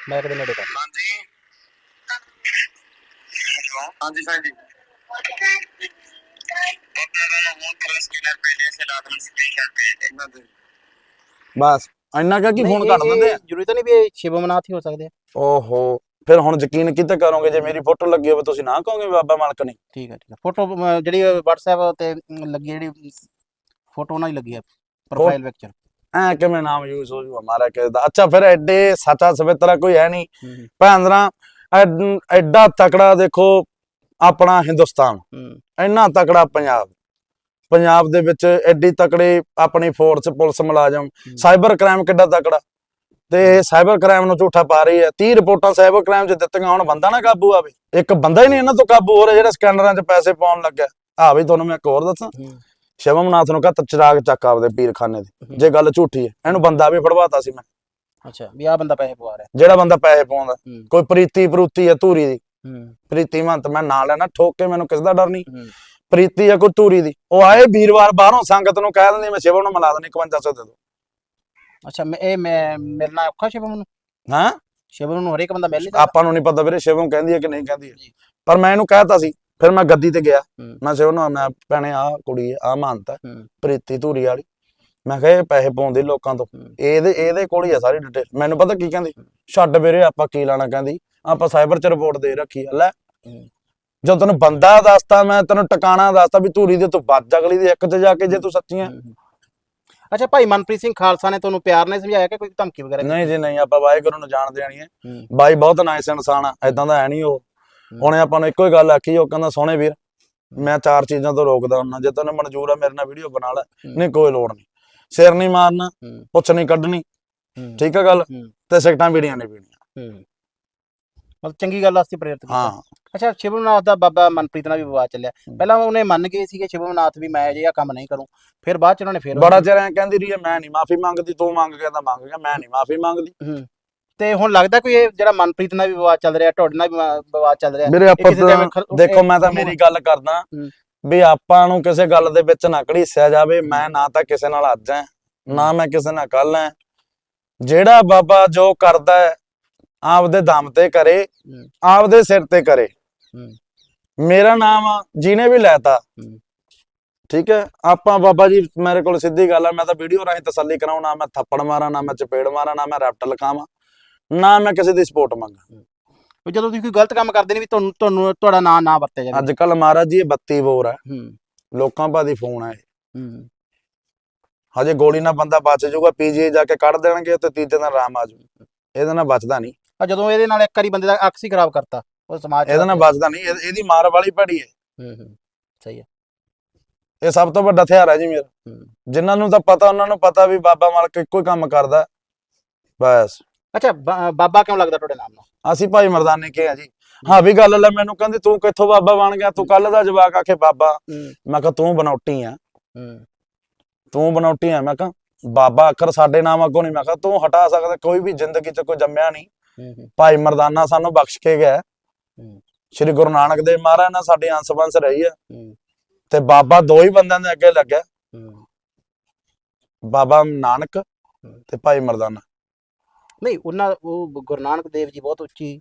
ਮੈਂ ਕਦੇ ਨੇੜੇ ਕਰ ਹਾਂਜੀ। ਹਾਂਜੀ ਹਾਂਜੀ ਉਹਨਾਂ ਨੂੰ ਹੁਣ ਕਲਸ ਕਿਨਰ ਪੇਲੇ ਸੇ ਲਾਟਮ ਸਪੀਕਰ ਪੇਲੇ ਇਹਨਾਂ ਦੇ। ਬਸ। ਇੰਨਾ ਕਾ ਫੋਨ ਕੱਟ ਦਿੰਦੇ ਆ। ਜ਼ਰੂਰੀ ਤਾਂ ਨਹੀਂ ਵੀ ਇਹ ਸ਼ਿਵਮਨਾਥ ਹੀ ਹੋ ਸਕਦੇ ਆ। ਓਹੋ ਫਿਰ ਹੁਣ ਯਕੀਨ ਕਿਤੇ ਕਰੋਗੇ ਜੇ ਮੇਰੀ ਫੋਟੋ ਲੱਗੀ ਹੋਵੇ ਤੁਸੀਂ ਨਾ ਕਹੋਗੇ ਬਾਬਾ ਮਾਲਕ ਨਹੀਂ? ਠੀਕ ਹੈ ਠੀਕ ਹੈ ਫੋਟੋ ਜਿਹੜੀ WhatsApp ਤੇ ਲੱਗੀ ਹੈ, ਜਿਹੜੀ ਫੋਟੋ ਉਹਨਾਂ ਦੀ ਲੱਗੀ ਹੈ ਪ੍ਰੋਫਾਈਲ ਪਿਕਚਰ ਐ ਕਿਵੇਂ ਨਾਮ ਯੂਜ਼ ਹੋ ਜੂਗਾ ਮਾਰਾ ਕਿਸੇ ਦਾ? ਅੱਛਾ ਫਿਰ ਐਡੇ ਸੱਚਾ ਸਵੇਤਰਾ ਕੋਈ ਹੈ ਨਹੀਂ। ਭੈਂਦਰਾ ਐਡਾ ਤਕੜਾ ਦੇਖੋ ਆਪਣਾ ਹਿੰਦੁਸਤਾਨ। ਹੂੰ। ਇੰਨਾ ਤਕੜਾ ਪੰਜਾਬ। ਪੰਜਾਬ ਦੇ ਵਿੱਚ ਐਡੀ ਤਕੜੇ ਆਪਣੀ ਫੋਰਸ ਪੁਲਿਸ ਮੁਲਾਜ਼ਮ ਸਾਈਬਰ ਕ੍ਰਾਈਮ ਕਿੱਡਾ ਤਕੜਾ। ਤੇ ਸਾਈਬਰ ਕ੍ਰਾਈਮ ਨੂੰ ਝੂਠਾ ਪਾ ਰਹੀ ਹੈ। 30 ਰਿਪੋਰਟਾਂ ਸਾਈਬਰ ਕ੍ਰਾਈਮ 'ਚ ਦਿੱਤੀਆਂ ਹੁਣ ਬੰਦਾ ਨਾ ਕਾਬੂ ਆਵੇ। ਇੱਕ ਬੰਦਾ ਹੀ ਨਹੀਂ ਇਹਨਾਂ ਤੋਂ ਕਾਬੂ ਹੋ ਰਿਹਾ ਜਿਹੜਾ ਸਕੈਨਰਾਂ 'ਚ ਪੈਸੇ ਪਾਉਣ ਲੱਗਾ ਆ ਵੀ ਤੁਹਾਨੂੰ ਮੈਂ ਇੱਕ ਹੋਰ ਦੱਸਾਂ। ਸ਼ਿਵਮਨਾਥ ਨੂੰ ਕਹਤਾ ਚਿਰਾਗ ਚੱਕ ਆਪਦੇ ਪੀਰਖਾਨੇ ਦੇ ਜੇ ਗੱਲ ਝੂਠੀ ਹੈ ਇਹਨੂੰ ਬੰਦਾ ਵੀ ਫੜਵਾਤਾ ਸੀ ਮੈਂ। ਅੱਛਾ ਵੀ ਆ ਬੰਦਾ ਪੈਸੇ ਪਵਾ ਰਿਹਾ। ਜਿਹੜਾ ਬੰਦਾ ਪੈਸੇ ਪਾਉਂਦਾ। ਕੋਈ ਪ੍ਰੀਤੀ ਪ੍ਰੂਤੀ ਹੈ ਧੂਰੀ ਦੀ। ਪ੍ਰੀਤੀ ਮੰਤ ਮੈਂ ਨਾਂ ਲੈਣਾ ਠੋਕ ਕੇ ਮੈਨੂੰ ਕਿਸ ਦਾ ਡਰ ਨਹੀਂ। ਪ੍ਰੀਤੀ ਕੋਈ ਧੂਰੀ ਦੀ। ਉਹ ਆਏ ਵੀਰਵਾਰ ਬਾਹਰੋਂ ਸੰਗਤ ਨੂੰ ਕਹਿ ਦਿੰਦੀ ਮੈਂ ਸ਼ਿਵਮ ਨੂੰ ਮਿਲਾ ਦਿੰਦੀ 5100 ਦੇ ਦੋ ਅੱਛਾ ਮੈਂ ਇਹ ਮੈਂ ਮਿਲਣਾ ਔਖਾ ਸ਼ਿਵਮ ਨੂੰ? ਹਾਂ? ਸ਼ਿਵਮ ਨੂੰ ਹਰੇਕ ਬੰਦਾ ਮਿਲ ਨਹੀਂ ਆਪਾਂ ਨੂੰ ਨਹੀਂ ਪਤਾ ਵੀਰੇ ਸ਼ਿਵਮ ਕਹਿੰਦੀ ਹੈ ਕਿ ਨਹੀਂ ਕਹਿੰਦੀ ਹੈ। ਪਰ ਮੈਂ ਇਹਨੂੰ ਕਹਿਤਾ ਸੀ ਫਿਰ ਮੈਂ ਗੱਦੀ ਤੇ ਗਿਆ। ਮੈਂ ਸ਼ਿਵਮ ਨੂੰ ਮੈਂ ਭੈਣੇ ਆ ਕੁੜੀ ਆ ਮਾਨਤਾ ਪ੍ਰੀਤੀ ਧੂਰੀ ਵਾਲੀ। ਮੈਂ ਕਿਹਾ ਇਹ ਪੈਸੇ ਪਾਉਂਦੀ ਲੋਕਾਂ ਤੋਂ। ਇਹਦੇ ਇਹਦੇ ਕੋਲ ਹੀ ਆ ਸਾਰੀ ਡਿਟੇਲ ਮੈਨੂੰ ਪਤਾ ਕੀ ਕਹਿੰਦੀ? ਛੱਡ ਵੀਰੇ ਆਪਾਂ ਕੀ ਲੈਣਾ ਕਹਿੰਦੀ? ਆਪਾਂ ਸਾਈਬਰ 'ਚ ਰਿਪੋਰਟ ਦੇ ਰੱਖੀ ਆ। ਲੈ। ਜਦੋਂ ਤੈਨੂੰ ਬੰਦਾ ਦੱਸਤਾ ਮੈਂ ਤੈਨੂੰ ਟਿਕਾਣਾ ਦੱਸਤਾ ਵੀ ਧੂਰੀ ਦੇ ਤੂੰ ਬੱਜ ਅਗਲੀ ਦੇ ਇੱਕ 'ਚ ਜਾ ਕੇ ਜੇ ਤੂੰ ਸੱਚੀ ਹੈ। ਅੱਛਾ ਭਾਈ ਮਨਪ੍ਰੀਤ ਸਿੰਘ ਖਾਲਸਾ ਨੇ ਤੁਹਾਨੂੰ ਪਿਆਰ ਨਾਲ ਸਮਝਾਇਆ ਕਿ ਕੋਈ ਧਮਕੀ ਵਗੈਰਾ ਨਹੀਂ ਜੀ ਨਹੀਂ ਆਪਾਂ ਵਾਹਿਗੁਰੂ ਨੂੰ ਜਾਣ ਦੇਣੀ ਹੈ। ਬਾਈ ਬਹੁਤ ਨਾਈਸ ਇਨਸਾਨ ਆ ਐਦਾਂ ਦਾ ਹੈ ਨਹੀਂ ਉਹ। ਉਹਨੇ ਆਪਾਂ ਨੂੰ ਇੱਕੋ ਹੀ ਗੱਲ ਆਖੀ ਉਹ ਕਹਿੰਦਾ ਸੋਹਣੇ ਵੀਰ ਮੈਂ ਚਾਰ ਚੀਜ਼ਾਂ ਤੋਂ ਰੋਕਦਾ ਹੁੰਨਾ ਜੇ ਤੈਨੂੰ ਮਨਜ਼ੂਰ ਆ ਮੇਰੇ ਨਾਲ ਵੀਡੀਓ ਬਣਾ ਲੈ। ਨਹੀਂ ਕੋਈ ਲੋੜ ਨਹੀਂ। ਸਿਰ ਨਹੀਂ ਮਾਰਨਾ ਪੁੱਛ ਨਹੀਂ ਕੱਢਣੀ। ਠੀਕ ਆ ਗੱਲ। ਤੇ ਸਿਗਟਾਂ ਵੀਡੀਆਂ ਨਹੀਂ ਪੀਣੀਆਂ। ਮਤਲਬ ਚੰਗੀ ਗੱਲ ਵਾਸਤੇ ਪ੍ਰੇਰਿਤ ਕੀਤਾ। ਹਾਂ। ਅੱਛਾ ਸ਼ਿਵਮਨਾਥ ਦਾ ਬਾਬਾ ਮਨਪ੍ਰੀਤ ਨਾਲ ਵੀ ਵਿਵਾਦ ਚੱਲਿਆ। ਪਹਿਲਾਂ ਉਹਨੇ ਮੰਨ ਗਏ ਸੀਗੇ ਸ਼ਿਵਮਨਾਥ ਵੀ ਮੈਂ ਅਜਿਹਾ ਕੰਮ ਨਹੀਂ ਕਰੂੰ। ਫਿਰ ਬਾਅਦ ਚ ਉਹਨਾਂ ਨੇ ਫਿਰ ਬੜਾ ਚਿਰ ਐਂ ਕਹਿੰਦੀ ਰਹੀ ਹੈ ਮੈਂ ਨਹੀਂ ਮਾਫੀ ਮੰਗਦੀ ਤੂੰ ਮੰਗ ਗਿਆ ਤਾਂ ਮੰਗ ਗਿਆ ਮੈਂ ਨਹੀਂ ਮਾਫੀ ਮੰਗਦੀ। ਤੇ ਹੁਣ ਲੱਗਦਾ ਕੋਈ ਇਹ ਜਿਹੜਾ ਮਨਪ੍ਰੀਤ ਨਾਲ ਵੀ ਵਿਵਾਦ ਚੱਲ ਰਿਹਾ ਤੁਹਾਡੇ ਨਾਲ ਵੀ ਵਿਵਾ- ਵਿਵਾਦ ਚੱਲ ਰਿਹਾ ਮੇਰੇ ਆਪਾਂ ਦੇਖੋ ਮੈਂ ਤਾਂ ਮੇਰੀ ਗੱਲ ਕਰਦਾ। ਵੀ ਆਪਾਂ ਨੂੰ ਕਿਸੇ ਗੱਲ ਦੇ ਵਿੱਚ ਨਾ ਘੜੀਸਿਆ ਜਾਵੇ ਮੈਂ ਨਾ ਤਾਂ ਕਿਸੇ ਨਾਲ ਅੱਜ ਐ ਨਾ ਮੈਂ ਕਿਸੇ ਨਾਲ ਕੱਲ ਐ। ਜਿਹੜਾ ਬਾਬਾ ਜੋ ਕਰਦਾ ਹੈ ਆਪਦੇ ਦਮ ਤੇ ਕਰੇ। ਆਪਦੇ ਸਿਰ ਤੇ ਕਰੇ। ਮੇਰਾ ਨਾਮ ਜਿਹਨੇ ਵੀ ਲੈਤਾ। ਠੀਕ ਹੈ ਆਪਾਂ ਬਾਬਾ ਜੀ ਮੇਰੇ ਕੋਲ ਸਿੱਧੀ ਗੱਲ ਆ ਮੈਂ ਤਾਂ ਵੀਡੀਓ ਰਾਹੀਂ ਤਸੱਲੀ ਕਰਾਉਂ ਨਾ ਮੈਂ ਥੱਪੜ ਮਾਰਾਂ ਨਾ ਮੈਂ ਚਪੇੜ ਮਾਰਾਂ ਨਾ ਮੈਂ ਰੈਪਟ ਲਕਾਵਾਂ ਨਾ ਮੈਂ ਕਿਸੇ ਦੀ ਸਪੋਰਟ ਮੰਗਾ ਜਦੋਂ ਤੁਸੀਂ ਕੋਈ ਗਲਤ ਕੰਮ ਕਰਦੇ ਨੇ ਵੀ ਤੁਹਾਨੂੰ ਤੁਹਾਨੂੰ ਤੁਹਾਡਾ ਨਾਂ ਨਾ ਵਰਤਿਆ ਜਾਵੇ ਅੱਜ ਕੱਲ ਮਹਾਰਾਜ ਜੀ ਇਹ 32 ਬੋਰ ਹੈ ਲੋਕਾਂ ਭਾਦੀ ਫੋਨ। ਹੂੰ ਹਜੇ ਗੋਲੀ ਨਾਲ ਬੰਦਾ ਬਚ ਜਾਊਗਾ ਪੀਜੀਏ ਜਾ ਕੇ ਕੱਢ ਦੇਣਗੇ ਤੇ ਤੀਜੇ ਦਿਨ ਆਰਾਮ ਆ ਜਾਊ ਇਹਦੇ ਨਾਲ ਬਚਦਾ ਨਹੀਂ ਆ ਜਦੋਂ ਇਹਦੇ ਨਾਲ ਇੱਕ ਵਾਰੀ ਬੰਦੇ ਦਾ ਅਕਸ ਹੀ ਖਰਾਬ ਕਰਤਾ ਉਹ ਸਮਾਜ 'ਚ ਇਹਦੇ ਨਾਲ ਬਚਦਾ ਨਹੀਂ ਇਹ- ਇਹਦੀ ਮਾਰ ਵਾਲੀ ਭੜੀ ਹੈ। ਹੂੰ ਹੂੰ ਸਹੀ ਹੈ। ਇਹ ਸਭ ਤੋਂ ਵੱਡਾ ਹਥਿਆਰ ਹੈ ਜੀ ਮੇਰਾ। ਹੂੰ। ਜਿਨ੍ਹਾਂ ਨੂੰ ਤਾਂ ਪਤਾ ਉਹਨਾਂ ਨੂੰ ਪਤਾ ਵੀ ਬਾਬਾ ਮਾਲਕ ਇੱਕੋ ਹੀ ਕੰਮ ਕਰਦਾ। ਹੈ। ਬਸ। ਅੱਛਾ ਬਾ- ਬਾਬਾ ਕਿਉਂ ਲੱਗਦਾ ਤੁਹਾਡੇ ਨਾਮ ਨਾਲ ਅਸੀਂ ਭਾਈ ਮਰਦਾਨੇ ਕੇ ਆ ਜੀ। ਹਾਂ ਵੀ ਗੱਲ ਲੈ ਮੈਨੂੰ ਕਹਿੰਦੀ ਤੂੰ ਕਿੱਥੋਂ ਬਾਬਾ ਬਣ ਗਿਆ? ਤੂੰ ਕੱਲ ਦਾ ਜਵਾਕ ਆਖੇ ਬਾਬਾ ਮੈਂ ਕਿਹਾ ਤੂੰ ਬਣਾਉਟੀ ਆ। ਹੂੰ। ਤੂੰ ਬਣਾਉਟੀ ਆ। ਮੈਂ ਕਿਹਾ ਬਾਬਾ ਅੱਖਰ ਸਾਡੇ ਨਾਮ ਅੱਗੋਂ ਨਹੀਂ। ਮੈਂ ਕਿਹਾ ਤੂੰ ਹਟਾ ਸਕਦਾ ਕੋਈ ਵੀ ਜ਼ਿੰਦਗੀ 'ਚ ਕੋਈ ਜੰਮਿਆ ਨਹੀਂ। ਭਾਈ ਮਰਦਾਨਾ ਸਾਨੂੰ ਬਖਸ਼ ਕੇ ਗਿਆ। ਸ੍ਰੀ ਗੁਰੂ ਨਾਨਕ ਦੇਵ ਮਹਾਰਾਜ ਨਾਲ ਸਾਡੀ ਅੰਸ ਬੰਸ ਰਹੀ ਹੈ। ਹੂੰ। ਤੇ ਬਾਬਾ ਦੋ ਹੀ ਬੰਦਿਆਂ ਦੇ ਅੱਗੇ ਲੱਗਿਆ। ਬਾਬਾ ਨਾਨਕ ਤੇ ਭਾਈ ਮਰਦਾਨਾ। ਨਹੀਂ ਉਹਨਾਂ ਉਹ ਗੁਰੂ ਨਾਨਕ ਦੇਵ ਜੀ ਬਹੁਤ ਉੱਚੀ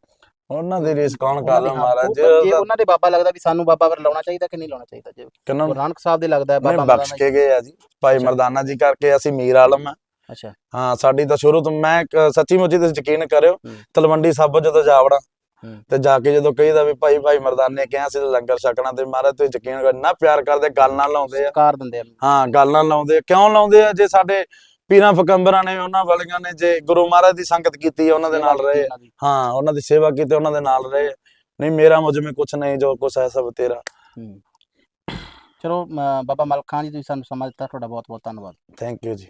ਉਹਨਾਂ ਦੀ ਰੀਸ ਕੌਣ ਉਹਨਾਂ ਕਰ ਦੇ ਲਾ ਹਾਂ, ਮਹਾਰਾਜ? ਜੀ ਉਹਨਾਂ ਦੇ ਬਾਬਾ ਲੱਗਦਾ ਵੀ ਸਾਨੂੰ ਬਾਬਾ ਵਰ ਲਾਉਣਾ ਚਾਹੀਦਾ ਕਿ ਨਹੀਂ ਲਾਉਣਾ ਚਾਹੀਦਾ? ਜੇ ਗੁਰੂ ਨਾਨਕ ਸਾਹਿਬ ਦੇ ਲੱਗਦਾ ਬਾਬਾ ਬਖਸ਼ ਕੇ ਗਏ ਆ ਜੀ। ਭਾਈ। ਮਰਦਾਨਾ ਜੀ ਕਰਕੇ ਅਸੀਂ ਮੀਰ ਆਲਮ ਆ ਅੱਛਾ ਹਾਂ ਸਾਡੀ ਤਾਂ ਸ਼ੁਰੂ ਤੋਂ ਮੈਂ ਇੱਕ ਸੱਚੀ ਮੁੱਚੀ ਤੇ ਯਕੀਨ ਕਰਿਓ ਹੂੰ। ਤਲਵੰਡੀ ਸਾਬੋ ਜਦੋਂ ਜਾਵੜਾ ਹੂੰ। ਤੇ ਜਾ ਕੇ ਜਦੋਂ ਕਹੀਦਾ ਵੀ ਭਾਈ ਭਾਈ ਮਰਦਾਨੇ ਕਿਹਾ ਸੀ ਲੰਗਰ ਛਕਣਾ ਤੇ ਮਹਾਰਾਜ ਤੇ ਯਕੀਨ ਕਰ ਨਾ ਪਿਆਰ ਕਰਦੇ ਗੱਲ ਨਾਲ ਲਾਉਂਦੇ ਆ ਸਤਿਕਾਰ ਦਿੰਦੇ ਆ ਹਾਂ ਗੱਲ ਨਾਲ ਲਾਉਂਦੇ ਆ। ਕਿਉਂ ਲਾਉਂਦੇ ਆ ਜੇ ਸਾਡੇ ਪੀਰਾਂ ਫਕੰਬਰਾਂ ਨੇ ਉਹਨਾਂ ਵਾਲੀਆਂ ਨੇ ਜੇ ਗੁਰੂ ਮਹਾਰਾਜ ਦੀ ਸੰਗਤ ਕੀਤੀ ਆ, ਉਹਨਾਂ ਦੇ ਨਾਲ ਰਹੇ ਉਹਨਾਂ ਦੀ। ਹਾਂ ਉਹਨਾਂ ਦੀ ਸੇਵਾ ਕੀਤੀ ਉਹਨਾਂ ਦੇ ਨਾਲ ਰਹੇ ਨਹੀਂ ਮੇਰਾ ਮੁਝ ਮੇ ਕੁਛ ਨਹੀਂ ਜੋ ਕੁਛ ਹੈ ਸਭ ਤੇਰਾ। ਚਲੋ ਅਮ, ਬਾਬਾ ਮਲਕ ਖਾਨ ਜੀ ਤੁਸੀਂ ਸਾਨੂੰ ਸਮਾਂ ਦਿੱਤਾ ਤੁਹਾਡਾ ਬਹੁਤ ਬਹੁਤ ਧੰਨਵਾਦ ਥੈਂਕ ਯੂ ਜੀ